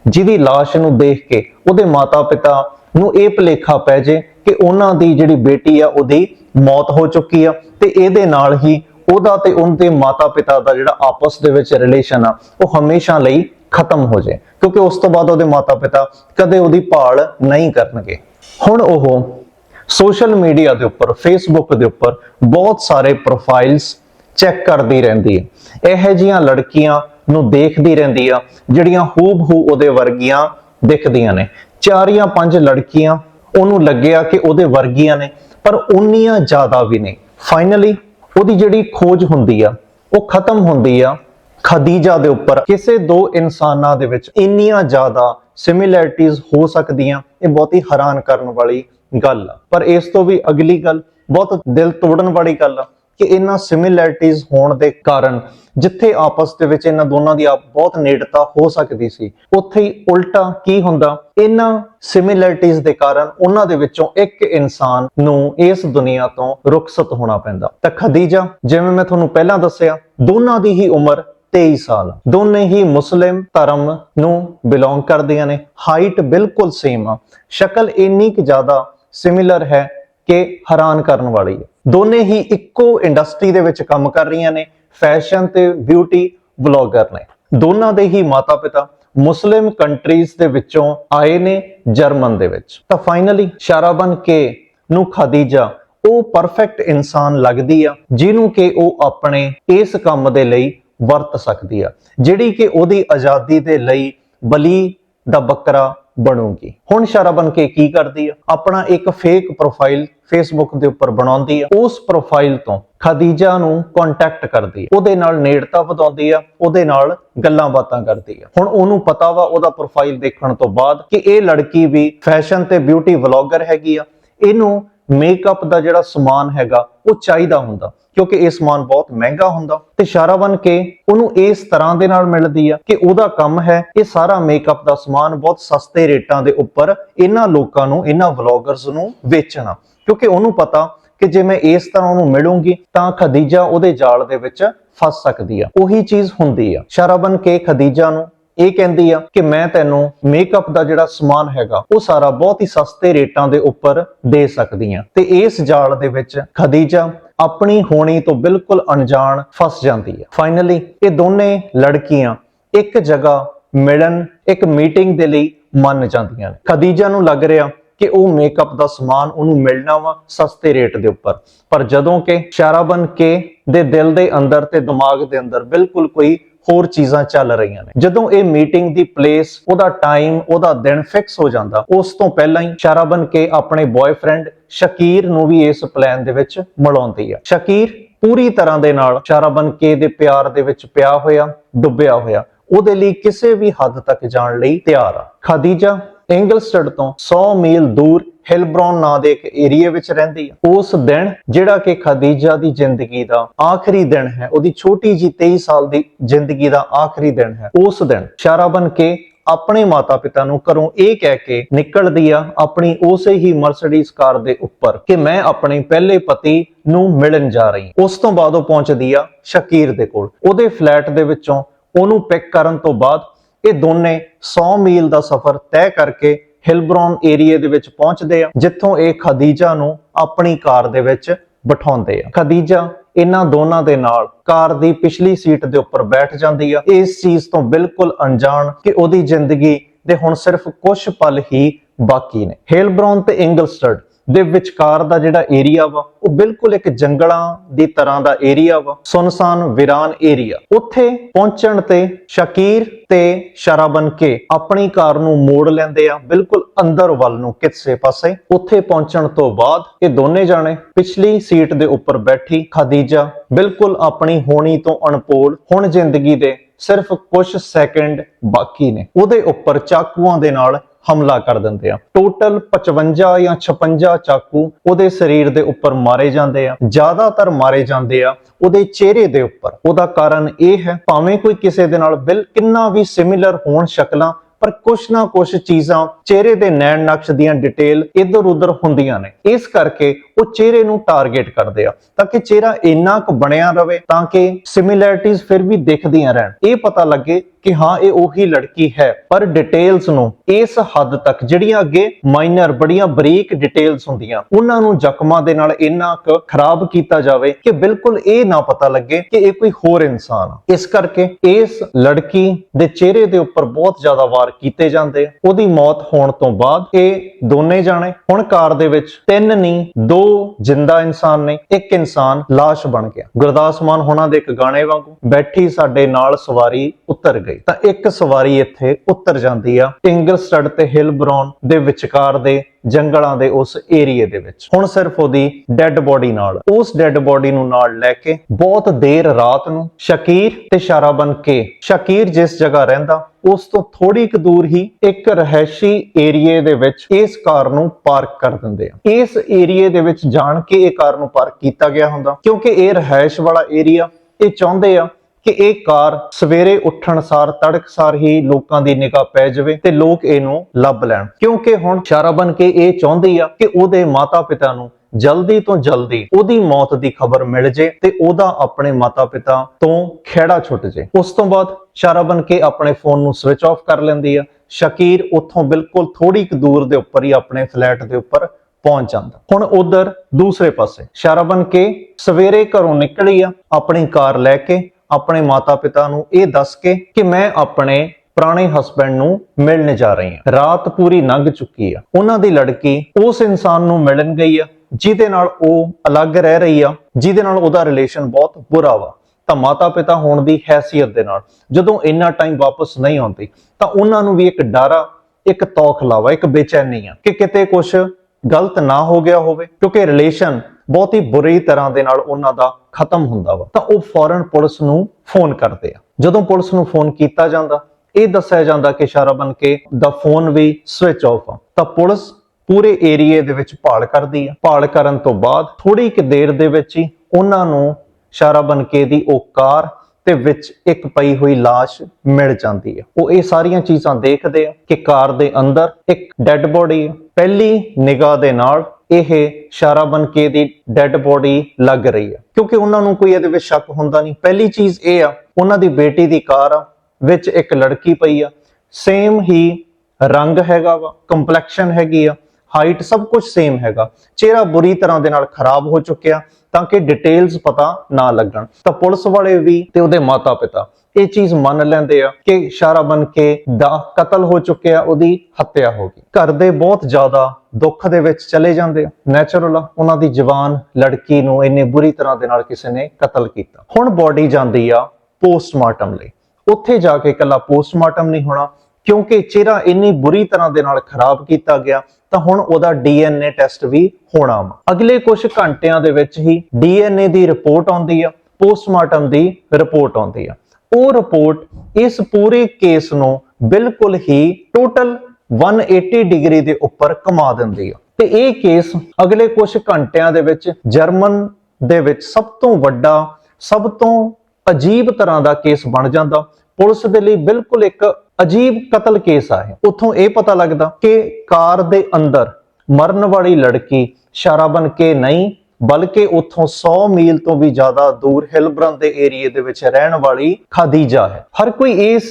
ਜਿਹਦੀ লাশ ਨੂੰ ਦੇਖ ਕੇ ਉਹਦੇ ਮਾਤਾ-ਪਿਤਾ ਨੂੰ ਇਹ ਭਲੇਖਾ ਪੈ ਜੇ ਕਿ ਉਹਨਾਂ ਦੀ ਜਿਹੜੀ ਬੇਟੀ ਆ, ਉਹਦੀ ਮੌਤ ਹੋ ਚੁੱਕੀ ਆ ਤੇ ਇਹਦੇ ਨਾਲ ਹੀ ਉਹਦਾ ਤੇ ਉਹਦੇ ਮਾਤਾ-ਪਿਤਾ ਦਾ ਜਿਹੜਾ ਆਪਸ ਦੇ ਵਿੱਚ ਰਿਲੇਸ਼ਨ ਆ, ਉਹ ਹਮੇਸ਼ਾ ਲਈ ਖਤਮ ਹੋ ਜਾਏ ਕਿਉਂਕਿ ਉਸ ਤੋਂ ਬਾਅਦ ਉਹਦੇ ਮਾਤਾ-ਪਿਤਾ ਕਦੇ ਉਹਦੀ ਭਾਲ ਨਹੀਂ ਕਰਨਗੇ। ਹੁਣ ਉਹ ਸੋਸ਼ਲ ਮੀਡੀਆ ਦੇ ਉੱਪਰ ਫੇਸਬੁੱਕ ਦੇ ਉੱਪਰ ਬਹੁਤ ਸਾਰੇ ਪ੍ਰੋਫਾਈਲਸ ਚੈੱਕ ਕਰਦੀ ਰਹਿੰਦੀ ਹੈ। ਇਹੋ ਜੀਆਂ ਲੜਕੀਆਂ ਨੂੰ ਦੇਖਦੀ ਰਹਿੰਦੀ ਆ, ਜਿਹੜੀਆਂ ਹੂਬਹੂ ਉਹਦੇ ਵਰਗੀਆਂ ਦਿਖਦੀਆਂ ਨੇ। ਚਾਰ ਜਾਂ ਪੰਜ ਲੜਕੀਆਂ ਉਹਨੂੰ ਲੱਗਿਆ ਕਿ ਉਹਦੇ ਵਰਗੀਆਂ ਨੇ, ਪਰ ਉਨੀਆਂ ਜ਼ਿਆਦਾ ਵੀ ਨਹੀਂ। ਫਾਈਨਲੀ ਉਹਦੀ ਜਿਹੜੀ ਖੋਜ ਹੁੰਦੀ ਆ, ਉਹ ਖਤਮ ਹੁੰਦੀ ਆ ਖਦੀਜਾ ਦੇ ਉੱਪਰ। ਕਿਸੇ ਦੋ ਇਨਸਾਨਾਂ ਦੇ ਵਿੱਚ ਇੰਨੀਆਂ ਜ਼ਿਆਦਾ ਸਿਮਿਲੈਰਿਟੀਆਂ ਹੋ ਸਕਦੀਆਂ, ਇਹ ਬਹੁਤ ਹੀ ਹੈਰਾਨ ਕਰਨ ਵਾਲੀ ਗੱਲ ਆ। ਪਰ ਇਸ ਤੋਂ ਵੀ ਅਗਲੀ ਗੱਲ, ਬਹੁਤ ਦਿਲ ਤੋੜਨ ਵਾਲੀ ਗੱਲ ਆ ਕਿ ਇਹਨਾਂ ਸਿਮਿਲੈਰਿਟੀਜ਼ ਹੋਣ ਦੇ ਕਾਰਨ ਜਿੱਥੇ ਆਪਸ ਦੇ ਵਿੱਚ ਇਹਨਾਂ ਦੋਨਾਂ ਦੀ ਆਪ ਬਹੁਤ ਨੇੜਤਾ ਹੋ ਸਕਦੀ ਸੀ, ਉੱਥੇ ਹੀ ਉਲਟਾ ਕੀ ਹੁੰਦਾ? ਇਹਨਾਂ ਸਿਮਿਲੈਰਿਟੀਜ਼ ਦੇ ਕਾਰਨ ਉਹਨਾਂ ਦੇ ਵਿੱਚੋਂ ਇੱਕ ਇਨਸਾਨ ਨੂੰ ਇਸ ਦੁਨੀਆ ਤੋਂ ਰੁਖਸਤ ਹੋਣਾ ਪੈਂਦਾ। ਤਾਂ ਖਦੀਜਾ, ਜਿਵੇਂ ਮੈਂ ਤੁਹਾਨੂੰ ਪਹਿਲਾਂ ਦੱਸਿਆ, ਦੋਨਾਂ ਦੀ ਹੀ ਉਮਰ 23 ਸਾਲ ਦੋਨੇ ਹੀ ਮੁਸਲਿਮ ਧਰਮ ਨੂੰ ਬਿਲੋਂਗ ਕਰਦੀਆਂ ਨੇ। ਹਾਈਟ ਬਿਲਕੁਲ ਸੇਮ ਆ। ਸ਼ਕਲ ਇੰਨੀ ਕਿ ਜ਼ਿਆਦਾ ਸਿਮਿਲਰ ਹੈ ਕਿ ਹੈਰਾਨ ਕਰਨ ਵਾਲੀ ਹੈ। ਦੋਨੇ ਹੀ ਇੱਕੋ ਇੰਡਸਟਰੀ ਦੇ ਵਿੱਚ ਕੰਮ ਕਰ ਰਹੀਆਂ ਨੇ ਫੈਸ਼ਨ ਤੇ ਬਿਊਟੀ ਵਲੌਗਰ ਨੇ। ਦੋਨਾਂ ਦੇ ਹੀ ਮਾਤਾ-ਪਿਤਾ ਮੁਸਲਿਮ ਕੰਟਰੀਜ਼ ਦੇ ਵਿੱਚੋਂ ਆਏ ਨੇ ਜਰਮਨ ਦੇ ਵਿੱਚ। ਤਾਂ ਫਾਈਨਲੀ ਸ਼ਾਰਾਬਨ ਕੇ ਨੂੰ ਖਦੀਜਾ, ਉਹ ਪਰਫੈਕਟ ਇਨਸਾਨ ਲੱਗਦੀ ਆ, ਜਿਹਨੂੰ ਕਿ ਉਹ ਆਪਣੇ ਇਸ ਕੰਮ ਦੇ ਲਈ ਵਰਤ ਸਕਦੀ ਆ, ਜਿਹੜੀ ਕਿ ਉਹਦੀ ਆਜ਼ਾਦੀ ਦੇ ਲਈ ਬਲੀ ਦਾ ਬੱਕਰਾ ਬਣੂਗੀ। ਹੁਣ ਸ਼ਾਰਾ ਬਨ ਕੇ ਕੀ ਕਰਦੀ ਆ? ਆਪਣਾ ਇੱਕ ਫੇਕ ਪ੍ਰੋਫਾਈਲ ਫੇਸਬੁੱਕ ਦੇ ਉੱਪਰ ਬਣਾਉਂਦੀ ਆ। ਉਸ ਪ੍ਰੋਫਾਈਲ ਤੋਂ ਖਦੀਜਾ ਨੂੰ ਕੰਟੈਕਟ ਕਰਦੀ ਆ। ਉਹਦੇ ਨਾਲ ਨੇੜਤਾ ਵਧਾਉਂਦੀ ਆ। ਉਹਦੇ ਨਾਲ ਗੱਲਾਂ ਬਾਤਾਂ ਕਰਦੀ ਆ। ਹੁਣ ਉਹਨੂੰ ਪਤਾ ਵਾ ਉਹਦਾ ਪ੍ਰੋਫਾਈਲ ਦੇਖਣ ਤੋਂ ਬਾਅਦ ਕਿ ਇਹ ਲੜਕੀ ਵੀ ਫੈਸ਼ਨ ਤੇ ਬਿਊਟੀ ਵਲੌਗਰ ਹੈਗੀ ਆ। ਇਹਨੂੰ ਮੇਕਅਪ ਦਾ ਜਿਹੜਾ ਸਮਾਨ ਹੈਗਾ, ਉਹ ਚਾਹੀਦਾ ਹੁੰਦਾ, ਕਿਉਂਕਿ ਇਹ ਸਮਾਨ ਬਹੁਤ ਮਹਿੰਗਾ ਹੁੰਦਾ। ਤੇ ਇਸ਼ਾਰਾ ਬਣ ਕੇ ਉਹਨੂੰ ਇਸ ਤਰ੍ਹਾਂ ਦੇ ਨਾਲ ਮਿਲਦੀ ਆ ਕਿ ਉਹਦਾ ਕੰਮ ਹੈ, ਇਹ ਸਾਰਾ ਮੇਕਅਪ ਦਾ ਸਮਾਨ ਬਹੁਤ ਸਸਤੇ ਰੇਟਾਂ ਦੇ ਉੱਪਰ ਇਹਨਾਂ ਲੋਕਾਂ ਨੂੰ, ਇਹਨਾਂ ਵਲੌਗਰਸ ਨੂੰ ਵੇਚਣਾ। ਕਿਉਂਕਿ ਉਹਨੂੰ ਪਤਾ ਕਿ ਜੇ ਮੈਂ ਇਸ ਤਰ੍ਹਾਂ ਉਹਨੂੰ ਮਿਲੂੰਗੀ, ਤਾਂ ਖਦੀਜਾ ਉਹਦੇ ਜਾਲ ਦੇ ਵਿੱਚ ਫਸ ਸਕਦੀ ਆ। ਉਹੀ ਚੀਜ਼ ਹੁੰਦੀ ਆ। ਇਸ਼ਾਰਾ ਕੇ ਖਦੀਜਾ ਨੂੰ ਇਹ ਕਹਿੰਦੀ ਆ ਕਿ ਮੈਂ ਤੈਨੂੰ ਮੇਕਅਪ ਦਾ ਜਿਹੜਾ ਸਮਾਨ ਹੈਗਾ, ਉਹ ਸਾਰਾ ਬਹੁਤ ਹੀ ਸਸਤੇ ਰੇਟਾਂ ਦੇ ਉੱਪਰ ਦੇ ਸਕਦੀ ਆ। ਤੇ ਇਸ ਜਾਲ ਦੇ ਵਿੱਚ ਖਦੀਜਾ ਆਪਣੀ ਹੋਣੀ ਤੋਂ ਬਿਲਕੁਲ ਅਣਜਾਣ ਫਸ ਜਾਂਦੀ ਹੈ ਫਾਈਨਲੀ ਇਹ ਦੋਨੇ ਲੜਕੀਆਂ ਇੱਕ ਜਗ੍ਹਾ ਮਿਲਣ, ਇੱਕ ਮੀਟਿੰਗ ਦੇ ਲਈ ਮੰਨ ਜਾਂਦੀਆਂ ਨੇ। ਖਦੀਜਾ ਨੂੰ ਲੱਗ ਰਿਹਾ ਕਿ ਉਹ ਮੇਕਅਪ ਦਾ ਸਮਾਨ ਉਹਨੂੰ ਮਿਲਣਾ ਵਾ ਸਸਤੇ ਰੇਟ ਦੇ ਉੱਪਰ। ਪਰ ਜਦੋਂ ਕਿ ਸ਼ਾਰਾਬਨ ਕੇ ਦੇ ਦਿਲ ਦੇ ਅੰਦਰ ਤੇ ਦਿਮਾਗ ਦੇ ਅੰਦਰ ਬਿਲਕੁਲ ਕੋਈ ਹੋਰ ਚੀਜ਼ਾਂ ਚੱਲ ਰਹੀਆਂ ਨੇ। ਜਦੋਂ ਇਹ ਮੀਟਿੰਗ ਦੀ ਪਲੇਸ ਉਹਦਾ ਟਾਈਮ ਉਹਦਾ ਦਿਨ ਫਿਕਸ ਹੋ ਜਾਂਦਾ, ਉਸ ਤੋਂ ਪਹਿਲਾਂ ਹੀ ਸ਼ਾਰਾਬਨ ਕੇ ਆਪਣੇ ਬॉयਫ੍ਰੈਂਡ ਸ਼ਕੀਰ ਨੂੰ ਵੀ ਇਸ ਪਲਾਨ ਦੇ ਵਿੱਚ ਮਿਲਾਉਂਦੀ ਆ। ਸ਼ਕੀਰ ਪੂਰੀ ਤਰ੍ਹਾਂ ਦੇ ਨਾਲ ਸ਼ਾਰਾਬਨ ਕੇ ਦੇ ਪਿਆਰ ਦੇ ਵਿੱਚ ਪਿਆ ਹੋਇਆ, ਡੁੱਬਿਆ ਹੋਇਆ। ਉਹਦੇ ਲਈ ਕਿਸੇ ਵੀ ਹੱਦ ਤੱਕ ਜਾਣ ਲਈ ਤਿਆਰ ਆ। ਖਾਦੀਜਾ ਇੰਗਲਸਟਡ ਤੋਂ 100 ਮੀਲ ਦੂਰ ਹਿਲਬਰੌਨ ਨਾਂ ਦੇ ਇੱਕ ਏਰੀਆ ਵਿੱਚ ਰਹਿੰਦੀ ਆ। ਉਸ ਦਿਨ ਜਿਹੜਾ ਕਿ ਖਦੀਜਾ ਦੀ ਜ਼ਿੰਦਗੀ ਦਾ ਆਖਰੀ ਦਿਨ ਹੈ, ਉਹਦੀ ਛੋਟੀ ਜੀ 23 ਸਾਲ ਦੀ ਜ਼ਿੰਦਗੀ ਦਾ ਆਖਰੀ ਦਿਨ ਹੈ। ਉਸ ਦਿਨ ਸ਼ਾਰਾ ਕੇ ਆਪਣੇ ਮਾਤਾ-ਪਿਤਾ ਨੂੰ ਘਰੋਂ ਇਹ ਕਹਿ ਕੇ ਨਿਕਲਦੀ ਆ ਆਪਣੀ ਉਸੇ ਹੀ ਮਰਸੀਡੀਜ਼ ਕਾਰ ਦੇ ਉੱਪਰ ਕਿ ਮੈਂ ਆਪਣੇ ਪਹਿਲੇ ਪਤੀ ਨੂੰ ਮਿਲਣ ਜਾ ਰਹੀ। ਉਸ ਤੋਂ ਬਾਅਦ ਉਹ ਪਹੁੰਚਦੀ ਆ ਸ਼ਕੀਰ ਦੇ ਕੋਲ। ਉਹਦੇ ਫਲੈਟ ਦੇ ਵਿੱਚੋਂ ਉਹਨੂੰ ਪਿਕ ਕਰਨ ਤੋਂ ਬਾਅਦ ਇਹ ਦੋਨੇ 100 ਮੀਲ ਦਾ ਸਫ਼ਰ ਤੈਅ ਕਰਕੇ ਹਿਲਬਰੌਨ ਏਰੀਆ ਦੇ ਵਿੱਚ ਪਹੁੰਚਦੇ ਆ, ਜਿੱਥੋਂ ਇਹ ਖਦੀਜਾ ਨੂੰ ਆਪਣੀ ਕਾਰ ਦੇ ਵਿੱਚ ਬਿਠਾਉਂਦੇ ਆ। ਖਦੀਜਾ ਇਹਨਾਂ ਦੋਨਾਂ ਦੇ ਨਾਲ ਕਾਰ ਦੀ ਪਿਛਲੀ ਸੀਟ ਦੇ ਉੱਪਰ ਬੈਠ ਜਾਂਦੀ ਆ। ਇਸ ਚੀਜ਼ ਤੋਂ ਬਿਲਕੁਲ ਅਣਜਾਣ ਕਿ ਉਹਦੀ ਜ਼ਿੰਦਗੀ ਦੇ ਹੁਣ ਸਿਰਫ ਕੁਝ ਪਲ ਹੀ ਬਾਕੀ ਨੇ। ਹਿਲਬਰੌਨ ਤੇ ਇੰਗਲਸਟਡ ਦੇ ਵਿਚਕਾਰ ਦਾ ਜਿਹੜਾ ਏਰੀਆ ਵਾ, ਉਹ ਬਿਲਕੁਲ ਇੱਕ ਜੰਗਲਾਂ ਦੀ ਤਰ੍ਹਾਂ ਦਾ ਏਰੀਆ ਵਾ, ਸੁਨਸਾਨ ਵਿਰਾਨ ਏਰੀਆ ਉੱਥੇ ਪਹੁੰਚਣ ਤੇ ਸ਼ਕੀਰ ਤੇ ਸ਼ਰਾਬਨ ਕੇ ਆਪਣੀ ਕਾਰ ਨੂੰ ਮੋੜ ਲੈਂਦੇ ਆ, ਬਿਲਕੁਲ ਅੰਦਰ ਵੱਲ ਨੂੰ ਕਿਸੇ ਪਾਸੇ। ਉੱਥੇ ਪਹੁੰਚਣ ਤੋਂ ਬਾਅਦ ਇਹ ਦੋਨੇ ਜਾਣੇ ਪਿਛਲੀ ਸੀਟ ਦੇ ਉੱਪਰ ਬੈਠੀ, ਖਦੀਜਾ ਬਿਲਕੁਲ ਆਪਣੀ ਹੋਣੀ ਤੋਂ ਅਣਪੋੜ ਹੁਣ ਜ਼ਿੰਦਗੀ ਦੇ ਸਿਰਫ ਕੁਝ ਸੈਕਿੰਡ ਬਾਕੀ ਨੇ। ਉਹਦੇ ਉੱਪਰ ਚਾਕੂਆਂ ਦੇ ਨਾਲ ਹਮਲਾ ਕਰ ਦਿੰਦੇ ਆ। ਟੋਟਲ 55 ਜਾਂ 56 ਚਾਕੂ ਉਹਦੇ ਸਰੀਰ ਦੇ ਉੱਪਰ ਮਾਰੇ ਜਾਂਦੇ ਆ। ਜ਼ਿਆਦਾਤਰ ਮਾਰੇ ਜਾਂਦੇ ਆ ਉਹਦੇ ਚਿਹਰੇ ਦੇ ਉੱਪਰ। ਉਹਦਾ ਕਾਰਨ ਇਹ ਹੈ, ਭਾਵੇਂ ਕੋਈ ਕਿਸੇ ਦੇ ਨਾਲ ਬਿਲ ਕਿੰਨਾ ਵੀ ਸਿਮਿਲਰ ਹੋਣ ਸ਼ਕਲਾਂ, ਪਰ ਕੁਛ ਨਾ ਕੁਛ ਚੀਜ਼ਾਂ ਚਿਹਰੇ ਦੇ ਨੈਣ ਨਕਸ਼ ਦੀਆਂ ਡਿਟੇਲ ਇਧਰ ਉਧਰ ਹੁੰਦੀਆਂ ਨੇ। ਇਸ ਕਰਕੇ ਉਹ ਚਿਹਰੇ ਨੂੰ ਟਾਰਗੇਟ ਕਰਦੇ ਆ। ਤਾਂ ਕਿ ਚਿਹਰਾ ਇੰਨਾ ਕੁ ਬਣਿਆ ਰਵੇ ਤਾਂ ਕਿ ਸਿਮਿਲੈਰਿਟੀਜ਼ ਫਿਰ ਵੀ ਦਿਖਦੀਆਂ ਰਹਿਣ। ਇਹ ਪਤਾ ਲੱਗੇ ਕਿ ਹਾਂ, ਇਹ ਉਹੀ ਲੜਕੀ ਹੈ। ਪਰ ਡਿਟੇਲਸ ਨੂੰ ਇਸ ਹੱਦ ਤੱਕ ਜਿਹੜੀਆਂ ਅੱਗੇ ਮਾਈਨਰ ਬੜੀਆਂ ਬਰੀਕ ਡਿਟੇਲਸ ਹੁੰਦੀਆਂ, ਉਹਨਾਂ ਨੂੰ ਜ਼ਖਮਾਂ ਦੇ ਨਾਲ ਇੰਨਾ ਕੁ ਖਰਾਬ ਕੀਤਾ ਜਾਵੇ ਕਿ ਬਿਲਕੁਲ ਇਹ ਨਾ ਪਤਾ ਲੱਗੇ ਕਿ ਇਹ ਕੋਈ ਹੋਰ ਇਨਸਾਨ ਆ। ਇਸ ਕਰਕੇ ਇਸ ਲੜਕੀ ਦੇ ਚਿਹਰੇ ਦੇ ਉੱਪਰ ਬਹੁਤ ਜ਼ਿਆਦਾ ਵਾਰ ਕੀਤੇ ਜਾਂਦੇ ਉਹਦੀ ਮੌਤ ਹੋਣ ਤੋਂ ਬਾਅਦ ਇਹ ਦੋਨੇ ਜਾਣੇ ਹੁਣ ਕਾਰ ਦੇ ਵਿੱਚ ਤਿੰਨ ਨਹੀਂ, ਦੋ ਜਿੰਦਾ ਇਨਸਾਨ ਨੇ ਇੱਕ ਇਨਸਾਨ ਲਾਸ਼ ਬਣ ਗਿਆ। ਗੁਰਦਾਸ ਮਾਨ ਹੋਣਾ ਦੇ ਇੱਕ ਗਾਣੇ ਵਾਂਗੂ ਬੈਠੀ ਸਾਡੇ ਨਾਲ ਸਵਾਰੀ ਉਤਰ ਗਈ। ਤਾਂ ਇੱਕ ਸਵਾਰੀ ਇੱਥੇ ਉਤਰ ਜਾਂਦੀ ਆ ਇੰਗਲਸਟਡ ਤੇ ਹਿਲ ਹਿਲਬਰੌਨ ਦੇ ਵਿਚਕਾਰ ਦੇ ਜੰਗਲਾਂ ਦੇ ਉਸ ਏਰੀਏ ਦੇ ਵਿੱਚ। ਹੁਣ ਸਿਰਫ ਉਹਦੀ ਡੈੱਡ ਬੋਡੀ ਨਾਲ। ਉਸ ਡੈੱਡ ਬੋਡੀ ਨੂੰ ਨਾਲ ਲੈ ਕੇ ਬਹੁਤ ਦੇਰ ਰਾਤ ਨੂੰ ਸ਼ਕੀਰ ਤੇ ਸ਼ਾਰਾ ਬਨ ਕੇ, ਸ਼ਕੀਰ ਜਿਸ ਜਗ੍ਹਾ ਰਹਿੰਦਾ, ਉਸ ਤੋਂ ਥੋੜੀ ਕੁ ਦੂਰ ਹੀ ਇੱਕ ਰਹਿਸ਼ੀ ਏਰੀਏ ਦੇ ਵਿੱਚ ਇਸ ਕਾਰ ਨੂੰ ਪਾਰਕ ਕਰ ਦਿੰਦੇ ਆ। ਇਸ ਏਰੀਏ ਦੇ ਵਿੱਚ ਜਾਣ ਕੇ ਇਹ ਕਾਰ ਨੂੰ ਪਾਰਕ ਕੀਤਾ ਗਿਆ ਹੁੰਦਾ, ਕਿਉਂਕਿ ਇਹ ਰਹਿਸ਼ ਵਾਲਾ ਏਰੀਆ, ਇਹ ਚਾਹੁੰਦੇ ਆ ਕਿ ਇਹ ਕਾਰ ਸਵੇਰੇ ਉੱਠਣ ਸਾਰ ਤੜਕਸਾਰ ਹੀ ਲੋਕਾਂ ਦੀ ਨਿਗਾਹ ਪੈ ਜਾਵੇ ਤੇ ਲੋਕ ਇਹਨੂੰ ਲੱਭ ਲੈਣ। ਕਿਉਂਕਿ ਹੁਣ ਇਸ਼ਾਰਾ ਬਣ ਕੇ ਇਹ ਚਾਹੁੰਦੀ ਆ ਕਿ ਉਹਦੇ ਮਾਤਾ-ਪਿਤਾ ਨੂੰ ਜਲਦੀ ਤੋਂ ਜਲਦੀ ਉਹਦੀ ਮੌਤ ਦੀ ਖਬਰ ਮਿਲ ਜੇ ਤੇ ਉਹਦਾ ਆਪਣੇ ਮਾਤਾ-ਪਿਤਾ ਤੋਂ ਖਿਹੜਾ ਛੁੱਟ ਜੇ। ਉਸ ਤੋਂ ਬਾਅਦ ਇਸ਼ਾਰਾ ਬਣ ਕੇ ਆਪਣੇ ਫੋਨ ਨੂੰ ਸਵਿਚ ਆਫ ਕਰ ਲੈਂਦੀ ਆ। ਸ਼ਕੀਰ ਉੱਥੋਂ ਬਿਲਕੁਲ ਥੋੜੀ ਕੁ ਦੂਰ ਦੇ ਉੱਪਰ ਹੀ ਆਪਣੇ ਫਲੈਟ ਦੇ ਉੱਪਰ ਪਹੁੰਚ ਜਾਂਦਾ। ਹੁਣ ਉਧਰ ਦੂਸਰੇ ਪਾਸੇ ਸ਼ਰਾਬਨ ਕੇ ਸਵੇਰੇ ਘਰੋਂ ਨਿਕਲੀ ਆ ਆਪਣੀ ਕਾਰ ਲੈ ਕੇ ਆਪਣੇ ਮਾਤਾ-ਪਿਤਾ ਨੂੰ ਇਹ ਦੱਸ ਕੇ ਕਿ ਮੈਂ ਆਪਣੇ ਪੁਰਾਣੇ ਹਸਬੰਡ ਨੂੰ ਮਿਲਣ ਜਾ ਰਹੀ ਹਾਂ। ਰਾਤ ਪੂਰੀ ਲੰਘ ਚੁੱਕੀ ਆ। ਉਹਨਾਂ ਦੀ ਲੜਕੀ ਉਸ ਇਨਸਾਨ ਨੂੰ ਮਿਲਣ ਗਈ ਆ, ਜਿਹਦੇ ਨਾਲ ਉਹ ਅਲੱਗ ਰਹਿ ਰਹੀ ਆ, ਜਿਹਦੇ ਨਾਲ ਉਹਦਾ ਰਿਲੇਸ਼ਨ ਬਹੁਤ ਬੁਰਾ ਵਾ। ਤਾਂ ਮਾਤਾ-ਪਿਤਾ ਹੋਣ ਦੀ ਹੈਸੀਅਤ ਦੇ ਨਾਲ ਜਦੋਂ ਇੰਨਾ ਟਾਈਮ ਵਾਪਸ ਨਹੀਂ ਆਉਂਦੀ, ਤਾਂ ਉਹਨਾਂ ਨੂੰ ਵੀ ਇੱਕ ਡਰ ਆ ਇੱਕ ਤੌਖਲਾਵਾ, ਇੱਕ ਬੇਚੈਨੀ ਆ ਕਿ ਕਿਤੇ ਕੁਝ ਗਲਤ ਨਾ ਹੋ ਗਿਆ ਹੋਵੇ, ਕਿਉਂਕਿ ਰਿਲੇਸ਼ਨ ਬਹੁਤ ਹੀ ਬੁਰੀ ਤਰ੍ਹਾਂ ਦੇ ਨਾਲ ਉਹਨਾਂ ਦਾ ਖਤਮ ਹੁੰਦਾ ਵਾ। ਤਾਂ ਉਹ ਫੌਰਨ ਪੁਲਿਸ ਨੂੰ ਫੋਨ ਕਰਦੇ ਆ। ਜਦੋਂ ਪੁਲਿਸ ਨੂੰ ਫੋਨ ਕੀਤਾ ਜਾਂਦਾ, ਇਹ ਦੱਸਿਆ ਜਾਂਦਾ ਕਿ ਇਸ਼ਾਰਾ ਬਣ ਕੇ ਦਾ ਫੋਨ ਵੀ ਸਵਿਚ ਆਫ ਆ। ਤਾਂ ਪੁਲਿਸ ਪੂਰੇ ਏਰੀਏ ਦੇ ਵਿੱਚ ਭਾਲ ਕਰਦੀ ਆ। ਭਾਲ ਕਰਨ ਤੋਂ ਬਾਅਦ ਥੋੜੀ ਕਿ ਦੇਰ ਦੇ ਵਿੱਚ ਹੀ ਉਹਨਾਂ ਨੂੰ ਇਸ਼ਾਰਾ ਬਣ ਕੇ ਦੀ ਉਹ ਕਾਰ ਤੇ ਵਿੱਚ ਇੱਕ ਪਈ ਹੋਈ লাশ ਮਿਲ ਜਾਂਦੀ ਹੈ ਉਹ ਇਹ ਸਾਰੀਆਂ ਚੀਜ਼ਾਂ ਦੇਖਦੇ ਆ ਕਿ ਕਾਰ ਦੇ ਅੰਦਰ ਇੱਕ ਡੈੱਡ ਬੋਡੀ ਹੈ ਪਹਿਲੀ ਨਿਗਾਹ ਦੇ ਨਾਲ ਇਹ ਇਸ਼ਾਰਾ ਬਣ ਕੇ ਦੀ ਡੈੱਡ ਬੋਡੀ ਲੱਗ ਰਹੀ ਹੈ ਕਿਉਂਕਿ ਉਹਨਾਂ ਨੂੰ ਕੋਈ ਇਹਦੇ ਵਿੱਚ ਸ਼ੱਕ ਹੁੰਦਾ ਨਹੀਂ। ਪਹਿਲੀ ਚੀਜ਼ ਇਹ ਆ, ਉਹਨਾਂ ਦੀ ਬੇਟੀ ਦੀ ਕਾਰ ਆ, ਵਿੱਚ ਇੱਕ ਲੜਕੀ ਪਈ ਆ। ਸੇਮ ਹੀ ਰੰਗ ਹੈਗਾ ਵਾ ਕੰਪਲੈਕਸ਼ਨ ਹੈਗੀ ਆ ਹਾਈਟ ਸਭ ਕੁਝ ਸੇਮ ਹੈਗਾ। ਚਿਹਰਾ ਬੁਰੀ ਤਰ੍ਹਾਂ ਦੇ ਨਾਲ ਖਰਾਬ ਹੋ ਚੁੱਕਿਆ ਤਾਂ ਕਿ ਡਿਟੇਲਸ ਪਤਾ ਨਾ ਲੱਗਣ। ਤਾਂ ਪੁਲਿਸ ਵਾਲੇ ਵੀ ਤੇ ਉਹਦੇ ਮਾਤਾ ਪਿਤਾ ਇਹ ਚੀਜ਼ ਮੰਨ ਲੈਂਦੇ ਆ ਕਿ ਸ਼ਾਰਾ ਬਣ ਕੇ ਦਾ ਕਤਲ ਹੋ ਚੁੱਕਿਆ, ਉਹਦੀ ਹੱਤਿਆ ਹੋ ਗਈ। ਘਰ ਦੇ ਬਹੁਤ ਜ਼ਿਆਦਾ ਦੁੱਖ ਦੇ ਵਿੱਚ ਚਲੇ ਜਾਂਦੇ ਆ। ਨੈਚੁਰਲ ਆ ਉਹਨਾਂ ਦੀ ਜਵਾਨ ਲੜਕੀ ਨੂੰ ਇੰਨੇ ਬੁਰੀ ਤਰ੍ਹਾਂ ਦੇ ਨਾਲ ਕਿਸੇ ਨੇ ਕਤਲ ਕੀਤਾ। ਹੁਣ ਬੋਡੀ ਜਾਂਦੀ ਆ ਪੋਸਟਮਾਰਟਮ ਲਈ। ਉੱਥੇ ਜਾ ਕੇ ਇਕੱਲਾ ਪੋਸਟਮਾਰਟਮ ਨਹੀਂ ਹੋਣਾ, ਕਿਉਂਕਿ ਚਿਹਰਾ ਇੰਨੀ ਬੁਰੀ ਤਰ੍ਹਾਂ ਦੇ ਨਾਲ ਖਰਾਬ ਕੀਤਾ ਗਿਆ, ਤਾਂ ਹੁਣ ਉਹਦਾ ਡੀਐਨਏ ਟੈਸਟ ਵੀ ਹੋਣਾ ਵਾ। ਅਗਲੇ ਕੁਝ ਘੰਟਿਆਂ ਦੇ ਵਿੱਚ ਹੀ ਡੀਐਨਏ ਦੀ ਰਿਪੋਰਟ ਆਉਂਦੀ ਆ ਪੋਸਟਮਾਰਟਮ ਦੀ ਰਿਪੋਰਟ ਆਉਂਦੀ ਆ। ਉਹ ਰਿਪੋਰਟ ਇਸ ਪੂਰੇ ਕੇਸ ਨੂੰ ਬਿਲਕੁਲ ਹੀ ਟੋਟਲ 180 ਡਿਗਰੀ ਦੇ ਉੱਪਰ ਕਮਾ ਦਿੰਦੀ ਆ। ਤੇ ਇਹ ਕੇਸ ਅਗਲੇ ਕੁਝ ਘੰਟਿਆਂ ਦੇ ਵਿੱਚ ਜਰਮਨ ਦੇ ਵਿੱਚ ਸਭ ਤੋਂ ਵੱਡਾ, ਸਭ ਤੋਂ ਅਜੀਬ ਤਰ੍ਹਾਂ ਦਾ ਕੇਸ ਬਣ ਜਾਂਦਾ। ਪੁਲਿਸ ਦੇ ਲਈ ਬਿਲਕੁਲ ਇੱਕ ਅਜੀਬ ਕਤਲ ਕੇਸ ਆ ਇਹ। ਉੱਥੋਂ ਇਹ ਪਤਾ ਲੱਗਦਾ ਕਿ ਕਾਰ ਦੇ ਅੰਦਰ ਮਰਨ ਵਾਲੀ ਲੜਕੀ ਸ਼ਰਾਬਨ ਕੇ ਨਹੀਂ ਬਲਕਿ ਉੱਥੋਂ 100 ਮੀਲ ਤੋਂ ਵੀ ਜ਼ਿਆਦਾ ਦੂਰ ਹਿਲਬਰਨ ਦੇ ਏਰੀਏ ਦੇ ਵਿੱਚ ਰਹਿਣ ਵਾਲੀ ਖਾਦੀਜਾ ਹੈ। ਹਰ ਕੋਈ ਇਸ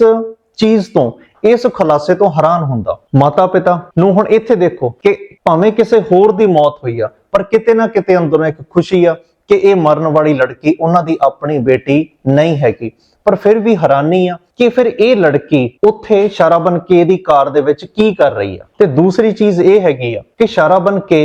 ਚੀਜ਼ ਤੋਂ, ਇਸ ਖੁਲਾਸੇ ਤੋਂ ਹੈਰਾਨ ਹੁੰਦਾ। ਮਾਤਾ ਪਿਤਾ ਨੂੰ ਹੁਣ ਇੱਥੇ ਦੇਖੋ ਕਿ ਭਾਵੇਂ ਕਿਸੇ ਹੋਰ ਦੀ ਮੌਤ ਹੋਈ ਆ, ਪਰ ਕਿਤੇ ਨਾ ਕਿਤੇ ਅੰਦਰੋਂ ਇੱਕ ਖੁਸ਼ੀ ਆ ਕਿ ਇਹ ਮਰਨ ਵਾਲੀ ਲੜਕੀ ਉਹਨਾਂ ਦੀ ਆਪਣੀ ਬੇਟੀ ਨਹੀਂ ਹੈਗੀ। ਪਰ ਫਿਰ ਵੀ ਹੈਰਾਨੀ ਆ ਕਿ ਫਿਰ ਇਹ ਲੜਕੀ ਉੱਥੇ ਸ਼ਰਾਬਨ ਕੇ ਦੀ ਕਾਰ ਦੇ ਵਿੱਚ ਕੀ ਕਰ ਰਹੀ ਆ। ਤੇ ਦੂਸਰੀ ਚੀਜ਼ ਇਹ ਹੈਗੀ ਆ ਕਿ ਸ਼ਰਾਬਨ ਕੇ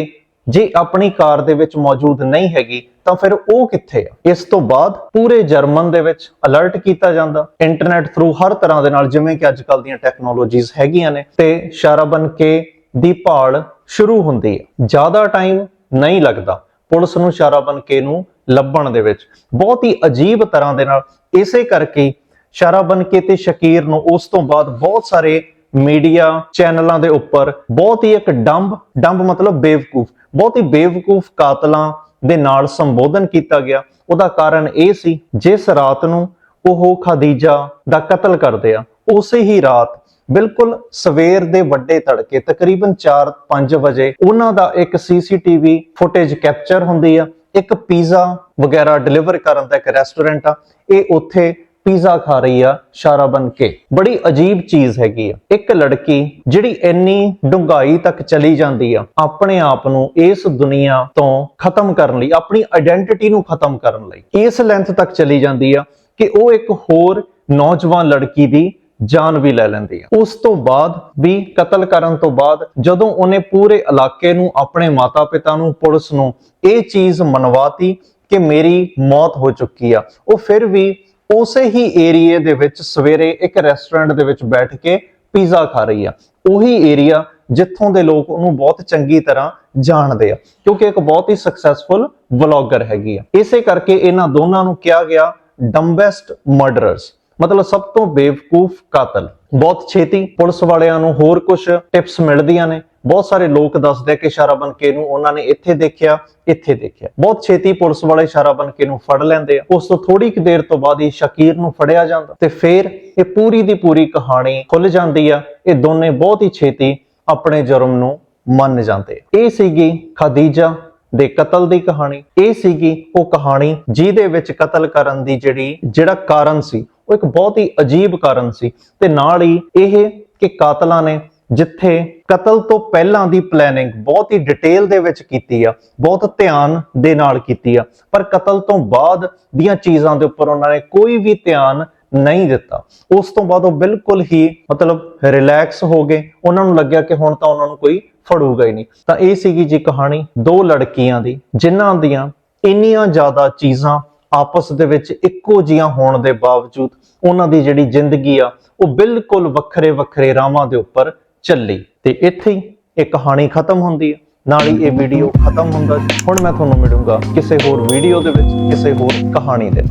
ਜੇ ਆਪਣੀ ਕਾਰ ਦੇ ਵਿੱਚ ਮੌਜੂਦ ਨਹੀਂ ਹੈਗੀ, ਤਾਂ ਫਿਰ ਉਹ ਕਿੱਥੇ ਆ? ਇਸ ਤੋਂ ਬਾਅਦ ਪੂਰੇ ਜਰਮਨ ਦੇ ਵਿੱਚ ਅਲਰਟ ਕੀਤਾ ਜਾਂਦਾ। ਇੰਟਰਨੈਟ ਥਰੂ ਹਰ ਤਰ੍ਹਾਂ ਦੇ ਨਾਲ, ਜਿਵੇਂ ਕਿ ਅੱਜ ਕੱਲ ਦੀਆਂ ਟੈਕਨੋਲੋਜੀਜ਼ ਹੈਗੀਆਂ ਨੇ, ਤੇ ਸ਼ਰਾਬਨ ਕੇ ਦੀ ਭਾਲ ਸ਼ੁਰੂ ਹੁੰਦੀ ਹੈ ਜ਼ਿਆਦਾ ਟਾਈਮ ਨਹੀਂ ਲੱਗਦਾ ਪੁਲਿਸ ਨੂੰ ਸ਼ਰਾਬਨ ਕੇ ਨੂੰ ਲੱਭਣ ਦੇ ਵਿੱਚ। ਬਹੁਤ ਹੀ ਅਜੀਬ ਤਰ੍ਹਾਂ ਦੇ ਨਾਲ, ਇਸੇ ਕਰਕੇ ਸ਼ਰਾਬਨ ਕੇ ਤੇ ਸ਼ਕੀਰ ਨੂੰ ਉਸ ਤੋਂ ਬਾਅਦ ਬਹੁਤ ਸਾਰੇ ਮੀਡੀਆ ਚੈਨਲਾਂ ਦੇ ਉੱਪਰ ਬਹੁਤ ਹੀ ਇੱਕ ਡੰਬ ਡੰਬ ਮਤਲਬ ਬੇਵਕੂਫ ਬਹੁਤ ਹੀ ਬੇਵਕੂਫ ਕਾਤਲਾਂ ਦੇ ਨਾਲ ਸੰਬੋਧਨ ਕੀਤਾ ਗਿਆ। ਉਹਦਾ ਕਾਰਨ ਇਹ ਸੀ, ਜਿਸ ਰਾਤ ਨੂੰ ਉਹ ਖਦੀਜਾ ਦਾ ਕਤਲ ਕਰਦੇ ਆ, ਉਸੇ ਹੀ ਰਾਤ ਬਿਲਕੁਲ ਸਵੇਰ ਦੇ ਵੱਡੇ ਤੜਕੇ, ਤਕਰੀਬਨ 4-5 ਵਜੇ ਉਹਨਾਂ ਦਾ ਇੱਕ ਸੀਸੀਟੀਵੀ ਫੁਟੇਜ ਕੈਪਚਰ ਹੁੰਦੀ ਆ, ਇੱਕ ਪੀਜ਼ਾ ਵਗੈਰਾ ਡਿਲੀਵਰ ਕਰਨ ਦਾ ਇੱਕ ਰੈਸਟੋਰੈਂਟ ਆ, ਇਹ ਉੱਥੇ ਪੀਜ਼ਾ ਖਾ ਰਹੀ ਆ ਸ਼ਾਰਾ ਬਨ ਕੇ। ਬੜੀ ਅਜੀਬ ਚੀਜ਼ ਹੈਗੀ ਆ। ਇੱਕ ਲੜਕੀ ਜਿਹੜੀ ਇੰਨੀ ਡੂੰਘਾਈ ਤੱਕ ਚਲੀ ਜਾਂਦੀ ਆ, ਆਪਣੇ ਆਪ ਨੂੰ ਇਸ ਦੁਨੀਆ ਤੋਂ ਖਤਮ ਕਰਨ ਲਈ, ਆਪਣੀ ਆਇਡੈਂਟੀਟੀ ਨੂੰ ਖਤਮ ਕਰਨ ਲਈ, ਇਸ ਲੈਂਥ ਤੱਕ ਚਲੀ ਜਾਂਦੀ ਆ ਕਿ ਉਹ ਇੱਕ ਹੋਰ ਨੌਜਵਾਨ ਲੜਕੀ ਦੀ ਜਾਨ ਵੀ ਲੈ ਲੈਂਦੀ ਆ। ਉਸ ਤੋਂ ਬਾਅਦ ਵੀ ਕਤਲ ਕਰਨ ਤੋਂ ਬਾਅਦ ਜਦੋਂ ਉਹਨੇ ਪੂਰੇ ਇਲਾਕੇ ਨੂੰ, ਆਪਣੇ ਮਾਤਾ-ਪਿਤਾ ਨੂੰ, ਪੁਲਿਸ ਨੂੰ ਇਹ ਚੀਜ਼ ਮਨਵਾਤੀ ਕਿ ਮੇਰੀ ਮੌਤ ਹੋ ਚੁੱਕੀ ਆ, ਉਹ ਫਿਰ ਵੀ ਉਸੇ ਹੀ ਏਰੀਏ ਦੇ ਵਿੱਚ ਸਵੇਰੇ ਇੱਕ ਰੈਸਟੋਰੈਂਟ ਦੇ ਵਿੱਚ ਬੈਠ ਕੇ ਪੀਜ਼ਾ ਖਾ ਰਹੀ ਆ। ਉਹੀ ਏਰੀਆ ਜਿੱਥੋਂ ਦੇ ਲੋਕ ਉਹਨੂੰ ਬਹੁਤ ਚੰਗੀ ਤਰ੍ਹਾਂ ਜਾਣਦੇ ਆ। ਕਿਉਂਕਿ ਇੱਕ ਬਹੁਤ ਹੀ ਸਕਸੈਸਫੁਲ ਵਲੌਗਰ ਹੈਗੀ ਆ। ਇਸੇ ਕਰਕੇ ਇਹਨਾਂ ਦੋਨਾਂ ਨੂੰ ਕਿਹਾ ਗਿਆ ਡੰਬੈਸਟ ਮਰਡਰਸ ਮਤਲਬ ਸਭ ਤੋਂ ਬੇਵਕੂਫ ਕਾਤਲ। ਬਹੁਤ ਛੇਤੀ ਪੁਲਿਸ ਵਾਲਿਆਂ ਨੂੰ ਹੋਰ ਕੁਝ ਟਿਪਸ ਮਿਲਦੀਆਂ ਨੇ। ਬਹੁਤ ਸਾਰੇ ਲੋਕ ਦੱਸਦੇ ਕਿ ਸ਼ਰਾਬਨ ਕੇ ਨੂੰ ਉਹਨਾਂ ਨੇ ਇੱਥੇ ਦੇਖਿਆ ਇੱਥੇ ਦੇਖਿਆ। ਬਹੁਤ ਛੇਤੀ ਪੁਲਿਸ ਵਾਲੇ ਸ਼ਰਾਬਨ ਕੇ ਨੂੰ ਫੜ ਲੈਂਦੇ ਆ। ਉਸ ਤੋਂ ਥੋੜੀ ਕੁ ਦੇਰ ਤੋਂ ਬਾਅਦ ਹੀ ਸ਼ਕੀਰ ਨੂੰ ਫੜਿਆ ਜਾਂਦਾ। ਤੇ ਫਿਰ ਇਹ ਪੂਰੀ ਦੀ ਪੂਰੀ ਕਹਾਣੀ ਖੁੱਲ ਜਾਂਦੀ ਆ। ਇਹ ਦੋਨੇ ਬਹੁਤ ਹੀ ਛੇਤੀ ਆਪਣੇ ਜੁਰਮ ਨੂੰ ਮੰਨ ਜਾਂਦੇ ਇਹ ਸੀਗੀ ਖਦੀਜਾ ਦੇ ਕਤਲ ਦੀ ਕਹਾਣੀ। ਇਹ ਸੀਗੀ ਉਹ ਕਹਾਣੀ ਜਿਹਦੇ ਵਿੱਚ ਕਤਲ ਕਰਨ ਦੀ ਜਿਹੜੀ, ਜਿਹੜਾ ਕਾਰਨ ਸੀ, ਉਹ ਇੱਕ ਬਹੁਤ ਹੀ ਅਜੀਬ ਕਾਰਨ ਸੀ। ਤੇ ਨਾਲ ਹੀ ਇਹ ਕਿ ਕਾਤਲਾਂ ਨੇ ਜਿੱਥੇ ਕਤਲ ਤੋਂ ਪਹਿਲਾਂ ਦੀ ਪਲੈਨਿੰਗ ਬਹੁਤ ਹੀ ਡਿਟੇਲ ਦੇ ਵਿੱਚ ਕੀਤੀ ਆ, ਬਹੁਤ ਧਿਆਨ ਦੇ ਨਾਲ ਕੀਤੀ ਆ। ਪਰ ਕਤਲ ਤੋਂ ਬਾਅਦ ਦੀਆਂ ਚੀਜ਼ਾਂ ਦੇ ਉੱਪਰ ਉਹਨਾਂ ਨੇ ਕੋਈ ਵੀ ਧਿਆਨ ਨਹੀਂ ਦਿੱਤਾ। ਉਸ ਤੋਂ ਬਾਅਦ ਉਹ ਬਿਲਕੁਲ ਹੀ ਮਤਲਬ ਰਿਲੈਕਸ ਹੋ ਗਏ। ਉਹਨਾਂ ਨੂੰ ਲੱਗਿਆ ਕਿ ਹੁਣ ਤਾਂ ਉਹਨਾਂ ਨੂੰ ਕੋਈ ਫੜੂਗਾ ਹੀ ਨਹੀਂ। ਤਾਂ ਇਹ ਸੀਗੀ ਜੀ ਕਹਾਣੀ ਦੋ ਲੜਕੀਆਂ ਦੀ, ਜਿਨ੍ਹਾਂ ਦੀਆਂ ਇੰਨੀਆਂ ਜ਼ਿਆਦਾ ਚੀਜ਼ਾਂ ਆਪਸ ਦੇ ਵਿੱਚ ਇੱਕੋ ਜੀਆਂ ਹੋਣ ਦੇ ਬਾਵਜੂਦ ਉਹਨਾਂ ਦੀ ਜਿਹੜੀ ਜ਼ਿੰਦਗੀ ਆ, ਉਹ ਬਿਲਕੁਲ ਵੱਖਰੇ ਵੱਖਰੇ ਰਾਹਾਂ ਦੇ ਉੱਪਰ ਚੱਲੀ। ਤੇ ਇੱਥੇ ਹੀ ਇਹ ਕਹਾਣੀ ਖਤਮ ਹੁੰਦੀ ਹੈ। ਨਾਲ ਹੀ ਇਹ ਵੀਡੀਓ ਖਤਮ ਹੁੰਦਾ ਹੁਣ ਮੈਂ ਤੁਹਾਨੂੰ ਮਿਲੂੰਗਾ ਕਿਸੇ ਹੋਰ ਵੀਡੀਓ ਦੇ ਵਿੱਚ, ਕਿਸੇ ਹੋਰ ਕਹਾਣੀ ਦੇ